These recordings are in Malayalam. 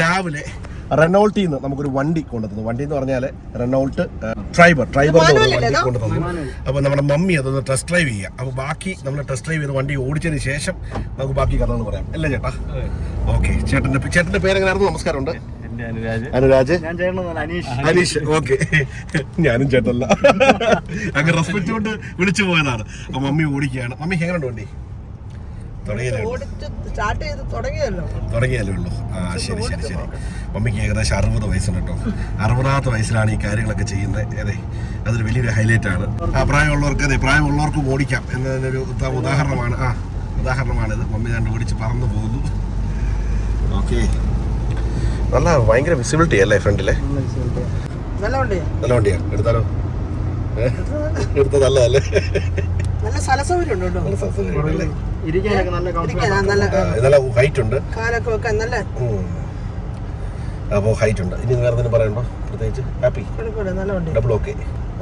രാവിലെ റെനോൾട്ടിൽ നിന്ന് നമുക്കൊരു വണ്ടി കൊണ്ടുതന്നു. വണ്ടി എന്ന് പറഞ്ഞാൽ റെനോൾട്ട് ഡ്രൈവർ ഡ്രൈവർ വണ്ടി കൊണ്ടുതന്നു. അപ്പോൾ നമ്മുടെ മമ്മി അതൊന്ന് ടെസ്റ്റ് ഡ്രൈവ് ചെയ്യുക അപ്പോൾ ബാക്കി നമ്മൾ ടെസ്റ്റ് ഡ്രൈവ് ചെയ്ത് വണ്ടി ഓടിച്ചതിന് ശേഷം നമുക്ക് ബാക്കി കഥകൾ പറയാം. അല്ലേ ചേട്ടാ? ഓക്കെ ചേട്ടന്റെ ചേട്ടന്റെ പേരെങ്ങനെയായിരുന്നു നമസ്കാരമുണ്ട്. എന്റെ അനുരാജ്. അനുരാജ്? ഞാൻ ചേട്ടൻ അനീഷ്. അനീഷ്. ഓക്കെ ഞാനും ചേട്ടല്ല അങ്ങ് റെസ്പെക്ട് കൊണ്ട് വിളിച്ചു പോയതാണ്. അപ്പൊ മമ്മി ഓടിക്കുകയാണ്. മമ്മി എങ്ങനെയുണ്ട് വണ്ടി? തുടങ്ങിയല്ലേ ഉള്ളൂ. ആ ശരി ശരി ശരി. മമ്മിക്ക് ഏകദേശം അറുപത് വയസ്സുണ്ട് കേട്ടോ. അറുപതാമത്തെ വയസ്സിലാണ് ഈ കാര്യങ്ങളൊക്കെ ചെയ്യുന്നത്. അതെ അതൊരു വലിയൊരു ഹൈലൈറ്റ് ആണ്. ആ പ്രായമുള്ളവർക്ക് അതെ പ്രായമുള്ളവർക്കും ഓടിക്കാം എന്നതിനൊരു ഉദാഹരണമാണ്. ആ ഉദാഹരണമാണ് ഇത്. മമ്മി ഞാൻ ഓടിച്ച് പറന്നു പോകുന്നു ഓക്കെ. നല്ല ഭയങ്കര വിസിബിലിറ്റി അല്ലേ ഫ്രണ്ടിലെ നല്ല വണ്ടിയാ. എടുത്താലോ? എടുത്ത നല്ലതല്ലേ നല്ല സ്ഥല സൗകര്യം ഉണ്ട് നല്ല സൗകര്യമുണ്ടല്ലേ? ഇരിക്കാനൊക്കെ നല്ല നല്ല നല്ല ഹൈറ്റ് ഉണ്ട്. കാലൊക്കെ വെക്കാൻ നല്ല അപ്പോൾ ഹൈറ്റ് ഉണ്ട്. ഇനി വേറെ എന്തെങ്കിലും പറയണ്ടോ പ്രത്യേകിച്ച്? ഹാപ്പി നല്ല വണ്ടി. ഡബിൾ ഓക്കെ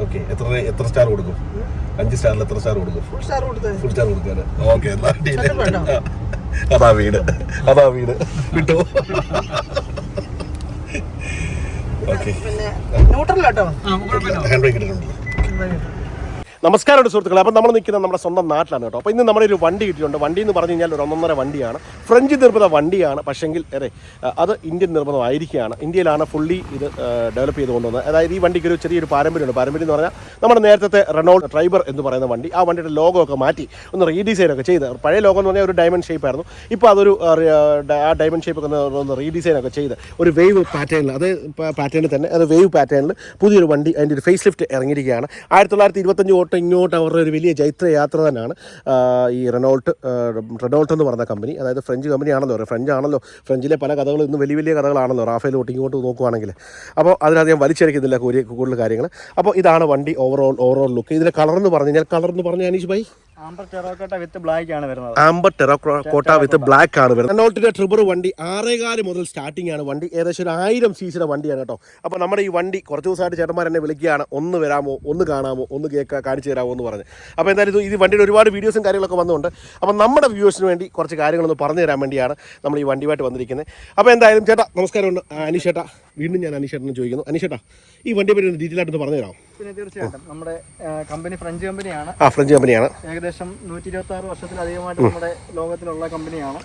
ഓക്കെ എത്ര എത്ര സ്റ്റാർ കൊടുക്കും? അഞ്ച് സ്റ്റാറിൽ എത്ര സ്റ്റാർ കൊടുക്കും? ഫുൾ സ്റ്റാർ ഫുൾ സ്റ്റാർ കൊടുക്കാൻ ഓക്കെ? അതാ വീട്. അതാ വീട്. കിട്ടോ? ഓക്കെ ഹാൻഡ് ബ്രേക്ക് ഇട്ടിട്ടുണ്ട്. നമസ്കാരമുണ്ട് സുഹൃത്തുക്കളെ. അപ്പം നമ്മൾ നിൽക്കുന്നത് നമ്മുടെ സ്വന്തം നാട്ടിലാണ് കേട്ടോ. അപ്പോൾ ഇന്ന് നമ്മുടെ ഒരു വണ്ടി കിട്ടിയിട്ടുണ്ട്. വണ്ടി എന്ന് പറഞ്ഞു കഴിഞ്ഞാൽ ഒരു ഒന്നൊന്നര വണ്ടിയാണ്. ഫ്രഞ്ച് നിർമ്മിത വണ്ടിയാണ് പക്ഷെങ്കിൽ അതെ അത് ഇന്ത്യൻ നിർമ്മിതമായിരിക്കുകയാണ്. ഇന്ത്യയിലാണ് ഫുള്ളി ഇത് ഡെവലപ്പ് ചെയ്ത് കൊണ്ടുവന്നത്. അതായത് ഈ വണ്ടിക്ക് ഒരു ചെറിയൊരു പാരമ്പര്യമുണ്ട്. പാരമ്പര്യം എന്ന് പറഞ്ഞാൽ നമ്മുടെ നേരത്തെ റെനോൾഡ് ട്രൈബർ എന്ന് പറയുന്ന വണ്ടി ആ വണ്ടിയുടെ ലോഗോ ഒക്കെ മാറ്റി ഒന്ന് റീഡിസൈൻ ഒക്കെ ചെയ്ത് പഴയ ലോഗോ എന്ന് പറഞ്ഞാൽ ഒരു ഡയമണ്ട് ഷേപ്പ് ആയിരുന്നു. ഇപ്പോൾ അതൊരു ആ, ഡയമണ്ട് ഷേപ്പ് ഒക്കെ ഒന്ന് റീഡിസൈൻ ഒക്കെ ചെയ്ത് ഒരു വേവ് പാറ്റേണിൽ അത് പാറ്റേണിൽ തന്നെ അത് വേവ് പാറ്റേണിൽ പുതിയൊരു വണ്ടി അതിന്റെ ഒരു ഫേസ് ലിഫ്റ്റ് ഇറങ്ങിയിരിക്കുകയാണ്. ആയിരത്തി തൊള്ളായിരത്തി ഇരുപത്തഞ്ച് തൊട്ട് ഇങ്ങോട്ട് അവരുടെ ഒരു വലിയ ജൈത്ര യാത്ര തന്നെയാണ് ഈ റെനോൾട്ട് റെനോൾട്ട് എന്ന് പറഞ്ഞ കമ്പനി അതായത് ഫ്രഞ്ച് കമ്പനി ആണല്ലോ ഫ്രഞ്ച് ആണല്ലോ. ഫ്രഞ്ചിലെ പല കഥകളും ഇന്ന് വലിയ വലിയ കഥകളാണല്ലോ റാഫേൽ ഒട്ടിങ്ങോട്ട് നോക്കുവാണെങ്കിൽ. അപ്പോൾ അതിനധികം വലിച്ചെടുക്കുന്നില്ല കൂടുതൽ കൂടുതൽ കാര്യങ്ങൾ. അപ്പോൾ ഇതാണ് വണ്ടി ഓവറോൾ ഓവറോൾ ലുക്ക് ഇതിന്റെ കളർ എന്ന് പറഞ്ഞു കഴിഞ്ഞാൽ കളർ എന്ന് പറഞ്ഞു Aneesh Bhai? Amber terracotta with black ആണ് വരുന്നത്. ആംബർ ടെറോക്കോട്ട വിത്ത് ബ്ലാക്ക് ആണ് വരുന്നത്. റെനോൾട്ടിന്റെ ട്രിബർ വണ്ടി ആറേകാൽ മുതൽ സ്റ്റാർട്ടിംഗ് ആണ്. വണ്ടി ഏകദേശം ഒരു ആയിരം സി സിയുടെ വണ്ടിയാണ് കേട്ടോ. അപ്പോൾ നമ്മുടെ ഈ വണ്ടി കുറച്ച് ദിവസമായിട്ട് ചേട്ടന്മാർ എന്നെ വിളിക്കുകയാണ്. ഒന്ന് വരാമോ ഒന്ന് കാണാമോ ഒന്ന് കേൾക്കാം കാണിച്ചു തരാമോ എന്ന് പറഞ്ഞ്. അപ്പോൾ എന്തായാലും ഇത് ഈ വണ്ടിയുടെ ഒരുപാട് വീഡിയോസും കാര്യങ്ങളൊക്കെ വന്നുകൊണ്ട് അപ്പോൾ നമ്മുടെ വ്യൂവേഴ്സിന് വേണ്ടി കുറച്ച് കാര്യങ്ങളൊന്ന് പറഞ്ഞു തരാൻ വേണ്ടിയാണ് നമ്മൾ ഈ വണ്ടിയുമായിട്ട് വന്നിരിക്കുന്നത്. അപ്പോൾ എന്തായാലും ചേട്ടാ നമസ്കാരമുണ്ട്. അനിഷേട്ടാ അനീഷ് വീണ്ടും ഞാൻ അനിഷേട്ടനെ ചോദിക്കുന്നു. അനിഷേട്ടാ ഈ വണ്ടിയെ പറ്റി ഡീറ്റെയിൽ ആയിട്ട് പറഞ്ഞു തരാമോ? പിന്നെ തീർച്ചയായിട്ടും നമ്മുടെ കമ്പനി ഫ്രഞ്ച് കമ്പനിയാണ് ആ ഫ്രഞ്ച് കമ്പനിയാണ് ഏകദേശം നൂറ്റി ഇരുപത്തി ആറ് വർഷത്തിലധികമായിട്ട് നമ്മുടെ ലോകത്തിലുള്ള കമ്പനിയാണ്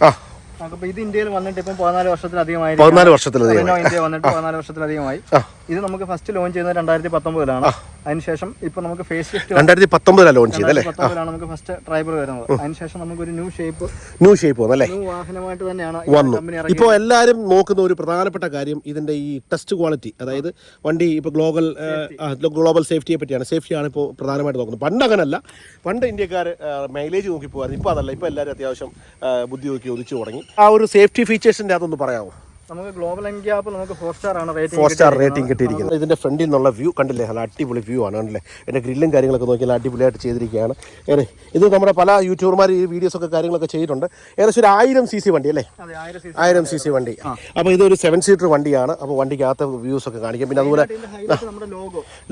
നമുക്കിപ്പോൾ ഇത് ഇന്ത്യയിൽ വന്നിട്ട് ഇപ്പം പതിനാല് വർഷത്തിലധികമായി പതിനാല് വർഷത്തിലധികം ഇന്ത്യ വന്നിട്ട് പതിനാല് വർഷത്തിലധികമായി. ഇത് നമുക്ക് ഫസ്റ്റ് ലോഞ്ച് ചെയ്യുന്നത് രണ്ടായിരത്തി പത്തൊമ്പതിലാണ് അതിനുശേഷം ഇപ്പൊ നമുക്ക് ഫേസ് ലിഫ്റ്റ് രണ്ടായിരത്തി പത്തൊമ്പതിലാണ് ലോഞ്ച് ചെയ്തല്ലേ പത്തൊമ്പതിലാണ് നമുക്ക് ഫസ്റ്റ് ട്രൈബർ വരുന്നത്. അതിനുശേഷം നമുക്ക് ഒരു ന്യൂ ഷേപ്പ് ന്യൂ ഷേപ്പ് വന്നല്ലേ വാഹനമായിട്ട് തന്നെയാണ് വന്നു. ഇപ്പോൾ എല്ലാവരും നോക്കുന്ന ഒരു പ്രധാനപ്പെട്ട കാര്യം ഇതിന്റെ ഈ ടെസ്റ്റ് ക്വാളിറ്റി അതായത് വണ്ടി ഇപ്പൊ ഗ്ലോബൽ ഗ്ലോബൽ സേഫ്റ്റിയെ പറ്റിയാണ്. സേഫ്റ്റിയാണ് ഇപ്പോൾ പ്രധാനമായിട്ട് നോക്കുന്നത്. പണ്ട് അങ്ങനല്ല. പണ്ട് ഇന്ത്യക്കാർ മൈലേജ് നോക്കി പോകുമായിരുന്നു ഇപ്പൊ അതല്ല. ഇപ്പൊ എല്ലാവരും അത്യാവശ്യം ബുദ്ധി നോക്കി ഒതിച്ചു തുടങ്ങി. ആ ഒരു സേഫ്റ്റി ഫീച്ചേഴ്സിന്റെ അതൊന്ന് പറയാമോ? നമുക്ക് ഗ്ലോബൽ എൻഗ്യാപ്പ് നമുക്ക് ഫോർ സ്റ്റാർ ആണ് റേറ്റിംഗ് ഫോർ സ്റ്റാർ റേറ്റിംഗ് കിട്ടിയിരിക്കുന്നത്. ഇതിന്റെ ഫ്രണ്ടിൽ നിന്നുള്ള വ്യൂ കണ്ടില്ലേ? നല്ല അടിപൊളി വ്യൂ ആണ് കണ്ടില്ലേ? എന്റെ ഗ്രില്ലും കാര്യങ്ങളൊക്കെ നോക്കിയാൽ അടിപൊളിയായിട്ട് ചെയ്തിരിക്കുകയാണ്. ഏറെ ഇത് നമ്മുടെ പല യൂട്യൂബർമാർ ഈ വീഡിയോസ് ഒക്കെ കാര്യങ്ങളൊക്കെ ചെയ്തിട്ടുണ്ട്. ഏകദേശം ഒരു ആയിരം സി സി വണ്ടി അല്ലേ? ആയിരം സി സി വണ്ടി. അപ്പോൾ ഇതൊരു സെവൻ സീറ്റർ വണ്ടിയാണ്. അപ്പോൾ വണ്ടിക്കകത്ത് വ്യൂസ് ഒക്കെ കാണിക്കാം. പിന്നെ അതുപോലെ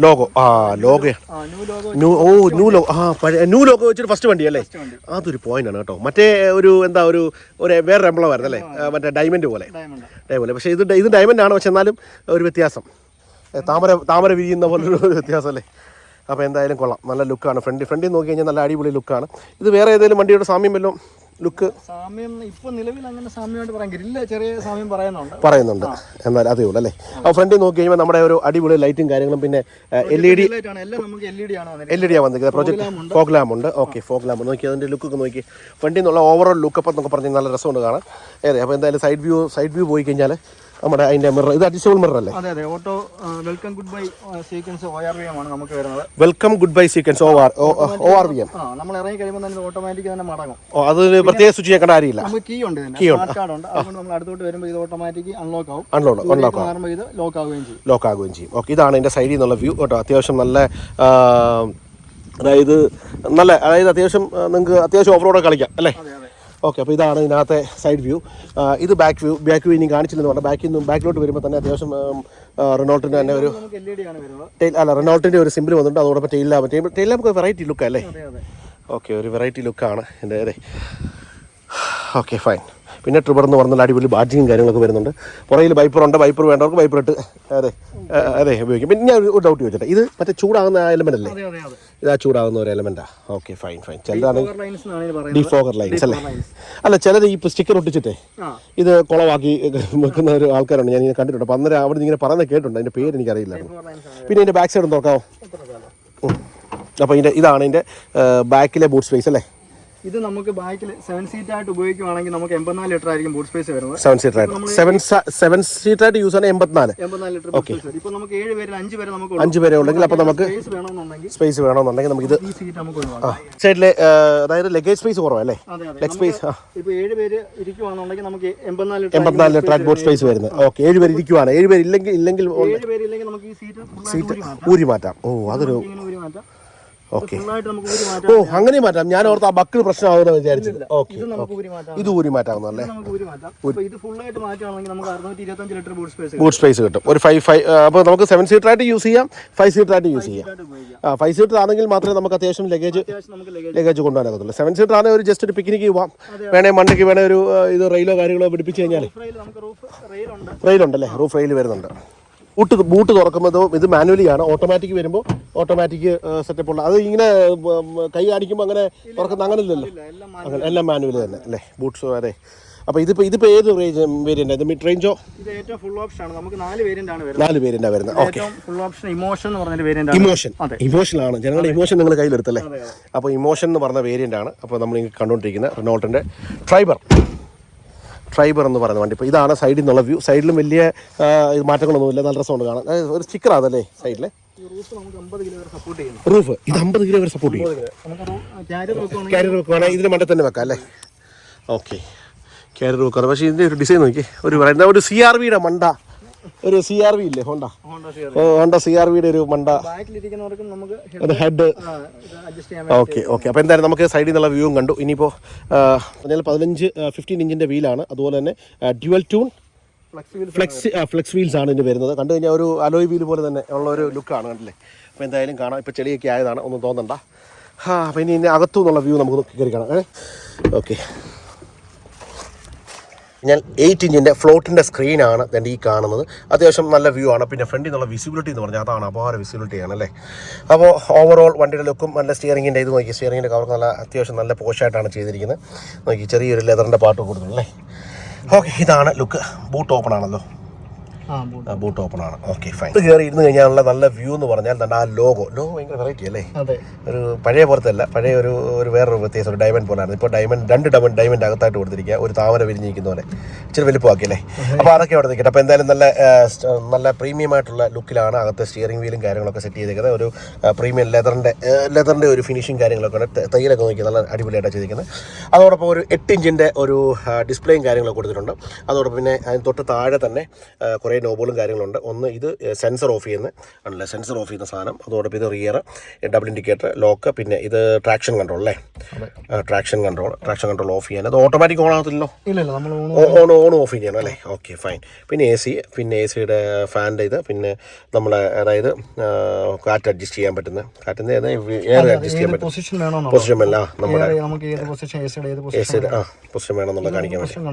ലോഗോ ആ ലോഗോ ന്യൂ ഓ ന്യൂ ലോഗോ ആ ന്യൂ ലോഗോ വെച്ചിട്ട് ഫസ്റ്റ് വണ്ടി അല്ലേ? അതൊരു പോയിന്റ് ആണ് കേട്ടോ. മറ്റേ ഒരു എന്താ ഒരു ഒരു വേറെ എംബ്ലമായിരുന്നു അല്ലേ? മറ്റേ ഡയമണ്ട് പോലെ. ഡയമണ്ട് പക്ഷേ ഇത് ഇത് ഡയമണ്ട് ആണ് പക്ഷേ എന്നാലും ഒരു വ്യത്യാസം. താമര താമര വിരിയുന്ന പോലൊരു വ്യത്യാസം അല്ലേ അപ്പോൾ എന്തായാലും കൊള്ളാം. നല്ല ലുക്കാണ്. ഫ്രണ്ട് ഫ്രണ്ടിൽ നോക്കി കഴിഞ്ഞാൽ നല്ല അടിപൊളി ലുക്കാണ്. ഇത് വേറെ ഏതെങ്കിലും വണ്ടിയുടെ സാമ്യം വല്ലതും ലുക്ക്. സാമ്യം ഇപ്പൊ നിലവിൽ അങ്ങനെ സാമ്യമായിട്ട് പറയാൻ ഗ്രില്ല ചെറിയ സാമ്യം പറയുന്നുണ്ട്. പറയുന്നുണ്ട്. എന്നാൽ അതേ ഉള്ളൂ അല്ലേ? ആ ഫ്രണ്ടിൽ നോക്കി കഴിയുമ്പോൾ നമ്മുടെ ഒരു അടിപൊളി ലൈറ്റും കാര്യങ്ങളും പിന്നെ L E D L E D ആണ്. വന്നിരിക്കുന്നത് പ്രോജക്ട് ഡി ആണ് വന്നിരിക്കുന്നത്? പ്രൊജക്ട് ലാമ്പ് ഉണ്ട്. ഓക്കെ ഫോക്ലാം ലാമ്പ് നോക്കി അതിന്റെ ലുക്കൊക്കെ നോക്കി. ഫ്രണ്ടിൽ നിന്നുള്ള ഓവറോൾ ലുക്കപ്പ് എന്നൊക്കെ പറഞ്ഞാൽ നല്ല രസമുണ്ട് കാണാൻ. ഏതെ അപ്പോൾ എന്തായാലും സൈഡ് വ്യൂ സൈഡ് വ്യൂ പോയി കഴിഞ്ഞാൽ നമ്മുടെ അതിന്റെ മിറർ ഇത് അഡീഷണൽ മിറർ അല്ലേ? അതെ അതെ. Auto welcome good bye sequence O R V M ആണ് നമുക്ക് വരുന്നത്. Welcome good bye sequence O R O R V M നമ്മൾ ഇറങ്ങി കഴിയുമ്പോൾ തന്നെ ഓട്ടോമാറ്റിക് തന്നെ മടങ്ങും. ഓ അതിന് പ്രത്യേക സ്വിച്ച് ചെയ്യേണ്ട കാര്യമില്ല. നമുക്ക് കീ ഉണ്ട് കീ സ്മാർട്ട് കാർഡ് ഉണ്ട്. അതുകൊണ്ട് നമ്മൾ അടുത്തോട്ട് വരുമ്പോൾ ഇത് ഓട്ടോമാറ്റിക് അൺലോക്ക് ആവും. അൺലോക്ക് അൺലോക്ക് മാറുമ്പോൾ ഇത് ലോക്ക് ആവുകയും ചെയ്യും. ലോക്ക് ആകുകയും ചെയ്യും. ഓക്കെ ഇതാണ് അതിന്റെ സൈഡിൽ നിന്നുള്ള വ്യൂ കേട്ടോ അത്യാവശ്യം നല്ല അതായത് നല്ല അതായത് അത്യാവശ്യം നിങ്ങൾക്ക് അത്യാവശ്യം ഓഫ് റോഡ് കളിക്കാം അല്ലേ? അതെ അതെ. ഓക്കെ അപ്പോൾ ഇതാണ് ഇതിനകത്തെ സൈഡ് വ്യൂ ഇത് ബാക്ക് വ്യൂ ബാക്ക് വ്യൂ ഇനി കാണിച്ചില്ലെന്ന് പറഞ്ഞാൽ ബാക്കിൽ നിന്നും ബാക്കിലോട്ട് വരുമ്പോൾ തന്നെ അത്യാവശ്യം റെനോൾട്ടിന്റെ തന്നെ ഒരു നമുക്ക് ടെയിൽ അല്ല റെനോൾട്ടിന്റെ ഒരു സിമ്പിൾ വന്നിട്ടുണ്ട്. അതോടൊപ്പം tail lamp tail lamp variety ലുക്കാണ് അല്ലേ? ഓക്കെ ഒരു വെറൈറ്റി ലുക്കാണ് എന്റെ അതെ ഓക്കെ ഫൈൻ പിന്നെ ട്രിബർ എന്ന് പറഞ്ഞാൽ അടിപൊളി ബാറ്റിങ്ങും കാര്യങ്ങളൊക്കെ വരുന്നുണ്ട്. പുറയിൽ വൈപ്പർ ഉണ്ട്. വൈപ്പർ വേണ്ടവർക്ക് വൈപ്പർ ഇട്ട് അതെ അതെ ഉപയോഗിക്കും. പിന്നെ ഞാൻ ഒരു ഡൗട്ട് ചോദിച്ചോട്ടെ. ഇത് മറ്റേ ചൂടാകുന്ന എലമെന്റ് അല്ലേ? ഇതാ ചൂടാകുന്ന ഒരു എലമെന്റാ ഓക്കെ ഫൈൻ ഫൈൻ ചിലതാണെങ്കിൽ ഡിഫോഗർ ലൈൻസ് അല്ലേ? അല്ല ചിലർ ഈ സ്റ്റിക്കർ ഒട്ടിച്ചിട്ടേ ഇത് കുളവാക്കി വെക്കുന്ന ഒരു ആൾക്കാരുണ്ട്. ഞാൻ ഇങ്ങനെ കണ്ടിട്ടുണ്ട്. അപ്പം അന്നേരം അവിടെ ഇങ്ങനെ പറയുന്നത് കേട്ടിട്ടുണ്ട്. അതിന്റെ പേര് എനിക്കറിയില്ലായിരുന്നു അറിയില്ല പിന്നെ ഇതിന്റെ ബാക്ക് സൈഡ് നോക്കാമോ അപ്പോൾ ഇതിന്റെ ഇതാണ് ഇതിന്റെ ബാക്കിലെ ബൂട്ട് സ്പേസ് അല്ലേ? ഇത് നമുക്ക് ബാക്കിൽ സെവൻ സീറ്റ് ആയിട്ട് ഉപയോഗിക്കുവാണെങ്കിൽ നമുക്ക് എൺപത്തിനാല് ലിറ്റർ ആയിരിക്കും ബൂട്ട് സ്പേസ് വരുന്നത്. സെവൻ സീറ്റർ ആയിട്ട്. സെവൻ സെവൻ സീറ്റർ ആയിട്ട് യൂസ് ആണെങ്കിൽ എൺപത്തിനാല്. എൺപത്തിനാല് ലിറ്റർ ഓക്കെ ഇപ്പൊ നമുക്ക് ഏഴ് പേര് അഞ്ച് പേര് നമുക്ക് അഞ്ച് പേരെ ഉള്ളെങ്കിൽ അപ്പൊ നമുക്ക് സ്പേസ് വേണമെന്നുണ്ടെങ്കിൽ സ്പേസ് വേണമെന്നുണ്ടെങ്കിൽ നമുക്ക് ഈ സീറ്റ് നമുക്ക് സൈഡിലെ അതായത് ലഗേജ് സ്പേസ് കുറവല്ലേ ലെഗ് സ്പേസ് ഇപ്പൊ ഏഴ് പേര് ഇരിക്കുവാണെന്നുണ്ടെങ്കിൽ നമുക്ക് എൺപത്തിനാല് ലിറ്റർ എൺപത്തിനാല് ലിറ്റർ ആയിട്ട് ബൂട്ട് സ്പേസ് വരുന്നത്. ഓക്കെ ഏഴ് പേര് ഇരിക്കുവാണ്. ഏഴ് പേര് ഇല്ലെങ്കിൽ ഇല്ലെങ്കിൽ ഏഴ് പേര് ഇല്ലെങ്കിൽ നമുക്ക് ഈ സീറ്റ് സീറ്റ് ഊരി മാറ്റാം. ഓ അതൊരു ഊരി മാറ്റാം. ഓക്കെ. ഓ അങ്ങനെ മാറ്റാം. ഞാൻ ഓർത്ത് ആ ബക്കിൾ പ്രശ്നമാകുന്ന വിചാരിച്ചത്. ഓക്കെ. ഇത് ഊരി മാറ്റാവുന്നല്ലേ ബൂട്ട് സ്പേസ് കിട്ടും. ഒരു ഫൈവ് ഫൈവ് അപ്പോൾ നമുക്ക് സെവൻ സീറ്റർ ആയിട്ട് യൂസ് ചെയ്യാം. ഫൈവ് സീറ്റർ ആയിട്ട് യൂസ് ചെയ്യാം. ആ ഫൈവ് സീറ്റർ ആണെങ്കിൽ മാത്രമേ നമുക്ക് അത്യാവശ്യം ലഗേജ് ലഗേജ് കൊണ്ടുപോകാനൊക്കത്തുള്ളൂ സെവൻ സീറ്റർ ആണെങ്കിൽ ഒരു ജസ്റ്റ് ഒരു പിക്നിക്ക് പോവാം. വേണേ മണ്ടയ്ക്ക് വേണേ ഒരു ഇത് റെയിലോ കാര്യങ്ങളോ പിടിപ്പിച്ച് കഴിഞ്ഞാൽ റെയിലുണ്ടല്ലേ റൂഫ് റെയിൽ വരുന്നുണ്ട്. ബൂട്ട് ബൂട്ട് തുറക്കുമ്പോൾ ഇത് മാനുവലി ആണ്. ഓട്ടോമാറ്റിക് വരുമ്പോൾ ഓട്ടോമാറ്റിക് സെറ്റപ്പ് ഉള്ള. അത് ഇങ്ങനെ കൈ കാണിക്കുമ്പോൾ അങ്ങനെ തുറക്കുന്ന അങ്ങനെ ഇല്ലല്ലോ അങ്ങനെ എല്ലാം മാനുവലി തന്നെ അല്ലേ? ബൂട്ട്സ് അതെ. അപ്പോൾ ഇതിപ്പോൾ ഇതിപ്പോൾ ഏത് റേഞ്ച് വേരിയന്റ് ഇത് മിഡ് റേഞ്ചോ ഇത് ഏറ്റവും ഫുൾ ഓപ്ഷൻ ആണ്. നമുക്ക് നാല് വേരിയന്റ് ആണ് വരുന്നത്. നാല് പേരിന്റെ വരുന്നത്. ഓക്കെ ഫുൾ ഓപ്ഷൻ ഇമോഷൻ എന്ന് പറഞ്ഞ വേരിയന്റ് ഇമോഷൻ അതെ. ഇമോഷൻ ആണ്. ജനങ്ങളുടെ ഇമോഷൻ നിങ്ങൾ കയ്യിലെടുത്തല്ലേ. അപ്പോൾ ഇമോഷൻ എന്ന് പറഞ്ഞ വേരിയന്റ് ആണ്. അപ്പോൾ നമ്മൾ കണ്ടുകൊണ്ടിരിക്കുന്ന റിനോൾട്ടിന്റെ ട്രൈബർ ട്രൈബർ എന്ന് പറയുന്ന വണ്ടി. ഇപ്പോൾ ഇതാണ് സൈഡിൽ നിന്നുള്ള വ്യൂ സൈഡിലും വലിയ മാറ്റങ്ങളൊന്നുമില്ല. നല്ല രസമുണ്ട് കാണാൻ. ഒരു സ്റ്റിക്കർ അതല്ലേ സൈഡിലെ റൂഫ് നമുക്ക് അമ്പത് കിലോ വരെ സപ്പോർട്ട് ചെയ്യും റൂഫ് ഇത് അമ്പത് കിലോ വരെ സപ്പോർട്ട് ചെയ്യും. ക്യാരിയർ വെക്കുവാണെങ്കിൽ ഇതിന് മണ്ടേ തന്നെ വെക്കാം അല്ലേ? ഓക്കെ ക്യാരിയർ വെക്കാറ് പക്ഷേ ഇതിന്റെ ഒരു ഡിസൈൻ നോക്കി ഒരു പറയുന്ന ഒരു സി ആർ വിയുടെ മണ്ട. ഒരു സി ആർ വി ഇല്ലേ ഹോണ്ട? ഹോണ്ട സി ആർ വിയുടെ ഒരു മണ്ട. ഒരു ഹെഡ് ഓക്കെ ഓക്കെ അപ്പോൾ എന്തായാലും നമുക്ക് സൈഡിൽ നിന്നുള്ള വ്യൂവും കണ്ടു. ഇനിയിപ്പോൾ പറഞ്ഞാൽ പതിനഞ്ച് ഫിഫ്റ്റീൻ ഇഞ്ചിന്റെ വീലാണ് അതുപോലെ തന്നെ dual tune flex flex wheels ആണ്. ഇതിന് വരുന്നത്. കണ്ടു കഴിഞ്ഞാൽ ഒരു അലോയ് വീൽ പോലെ തന്നെ ഉള്ള ഒരു ആണ് കണ്ടില്ലേ? അപ്പോൾ എന്തായാലും കാണാം. ഇപ്പോൾ ചെളിയൊക്കെ ആയതാണ് ഒന്നും തോന്നണ്ട. അപ്പോൾ ഇനി ഇതിന്റെ അകത്തു നിന്നുള്ള വ്യൂ നമുക്ക് കയറി കാണാം. ഏ? ഓക്കെ ഞാൻ എയ്റ്റ് ഇഞ്ചിന്റെ ഫ്ലോട്ടിന്റെ സ്ക്രീനാണ് എന്റെ ഈ കാണുന്നത്. അത്യാവശ്യം നല്ല വ്യൂ ആണ്. പിന്നെ ഫ്രണ്ടിൽ നിന്നുള്ള വിസിബിലിറ്റി എന്ന് പറഞ്ഞാൽ അതാണ് അപാര വിസിബിലിറ്റി ആണ് അല്ലേ? അപ്പോൾ ഓവറോൾ വണ്ടിയുടെ ലുക്കും നല്ല സ്റ്റിയറിങ്ങിന്റെ ഇത് നോക്കി. സ്റ്റിയറിങ്ങിന്റെ കവർക്ക് നല്ല അത്യാവശ്യം നല്ല പോഷായിട്ടാണ് ചെയ്തിരിക്കുന്നത്. നോക്കി ചെറിയൊരു ലെതറിന്റെ പാട്ട് കൊടുക്കുന്നു അല്ലേ? ഓക്കെ ഇതാണ് ലുക്ക് ബൂട്ട് ഓപ്പൺ ആണല്ലോ. ബോട്ട് ബൂട്ട് ഓപ്പൺ ആണ്. ഓക്കെ ഫൈൻ ഇത് കയറി ഇരുന്ന് കഴിഞ്ഞാൽ നല്ല വ്യൂ എന്ന് പറഞ്ഞാൽ തന്നെ ആ ലോഗോ ലോഗോ ഭയങ്കര വെറൈറ്റി അല്ലേ? അതെ. ഒരു പഴയ പോലത്തെ അല്ല പഴയ ഒരു ഒരു വേറൊരു വ്യത്യാസം ഒരു ഡയമണ്ട് പോലാണ് ഇപ്പോൾ ഡയമണ്ട് രണ്ട് ഡയമണ്ട് ഡയമണ്ട് അകത്തായിട്ട് കൊടുത്തിരിക്കുക. ഒരു താമര വിരിഞ്ഞിരിക്കുന്ന പോലെ. ഇച്ചിരി വലുപ്പമാക്കി അല്ലേ? അപ്പോൾ അതൊക്കെ അവിടെ നിൽക്കട്ടെ. അപ്പോൾ എന്തായാലും നല്ല നല്ല പ്രീമിയം ആയിട്ടുള്ള ലുക്കിലാണ് അകത്തെ സ്റ്റിയറിംഗ് വീലും കാര്യങ്ങളൊക്കെ സെറ്റ് ചെയ്തിരിക്കുന്നത് ഒരു പ്രീമിയം ലെതറിന്റെ ലെതറിന്റെ ഒരു ഫിനിഷിങ് കാര്യങ്ങളൊക്കെ ഉണ്ട്. തയ്യലൊക്കെ നോക്കി നല്ല അടിപൊളിയായിട്ടാണ് ചെയ്തിരിക്കുന്നത് അതോടൊപ്പം ഒരു എട്ട് ഇഞ്ചിന്റെ ഒരു ഡിസ്പ്ലേയും കാര്യങ്ങളൊക്കെ കൊടുത്തിട്ടുണ്ട്. അതോടൊപ്പം പിന്നെ അതിന് തൊട്ട് താഴെ തന്നെ കുറേ നോബുകളും കാര്യങ്ങളുണ്ട്. ഒന്ന് ഇത് സെൻസർ ഓഫ് ചെയ്യുന്ന ആണല്ലേ? സെൻസർ ഓഫ് ചെയ്യുന്ന സാധനം. അതോടൊപ്പം ഇത് റിയർ ഡബിൾ ഇൻഡിക്കേറ്റർ ലോക്ക് പിന്നെ ഇത് ട്രാക്ഷൻ കൺട്രോൾ അല്ലേ? Traction control traction control off ചെയ്യാൻ. അത് ഓട്ടോമാറ്റിക് ഓൺ ആകത്തില്ലല്ലോ നമ്മൾ ഓൺ ഓൺ ഓഫ് ചെയ്യണം അല്ലേ? ഓക്കെ ഫൈൻ പിന്നെ എ സി പിന്നെ എ സിയുടെ ഫാന്റെ ഇത് പിന്നെ നമ്മളെ അതായത് കാറ്റ് അഡ്ജസ്റ്റ് ചെയ്യാൻ പറ്റുന്ന കാറ്റിന്റെ എയർ അഡ്ജസ്റ്റ് ചെയ്യാൻ പറ്റും പൊസിഷൻ അല്ല നമ്മുടെ എ സിയുടെ ആ പൊസിഷൻ വേണമെന്നുള്ള കാണിക്കാൻ പറ്റും.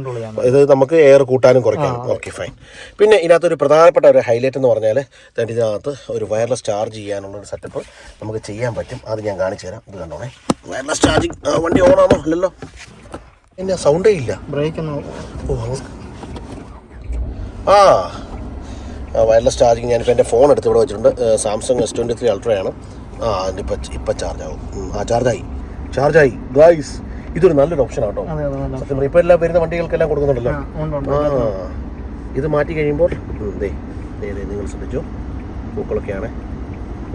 ഇത് നമുക്ക് എയർ കൂട്ടാനും കുറയ്ക്കാനും ഓക്കെ ഫൈൻ പിന്നെ ഇതിനകത്തൊരു പ്രധാനപ്പെട്ട ഒരു ഹൈലൈറ്റ് എന്ന് പറഞ്ഞാൽ ദാ ഇതിനകത്ത് ഒരു വയർലെസ് ചാർജ് ചെയ്യാനുള്ള ഒരു സെറ്റപ്പ് നമുക്ക് ചെയ്യാൻ പറ്റും. അത് ഞാൻ കാണിച്ചു തരാം. ഇത് കണ്ടോണേ. വയർലെസ് ചാർജിങ് വണ്ടി ഓണാണോ ആണോ? അല്ലല്ലോ എന്നെ സൗണ്ടേ ഇല്ല. ബ്രേക്ക് ഓ ആ വയർലെസ് ചാർജിങ് ഞാനിപ്പോൾ എന്റെ ഫോൺ എടുത്ത് ഇവിടെ വെച്ചിട്ടുണ്ട്. സാംസങ് എസ് ട്വന്റി ത്രീ അൾട്രയാണ് ആ അതിപ്പോൾ ഇപ്പം ചാർജ് ആവും. ആ ചാർജായി ചാർജായി ഗായ്സ് ഇതൊരു നല്ലൊരു ഓപ്ഷൻ ആട്ടോ. സത്യം ഇപ്പോൾ എല്ലാം വരുന്ന വണ്ടികൾക്കെല്ലാം കൊടുക്കുന്നുണ്ടല്ലോ. ആ. ഇത് മാറ്റി കഴിയുമ്പോൾ ദേ ദേ നിങ്ങൾ ശ്രദ്ധിച്ചു? പൂക്കളൊക്കെയാണ്.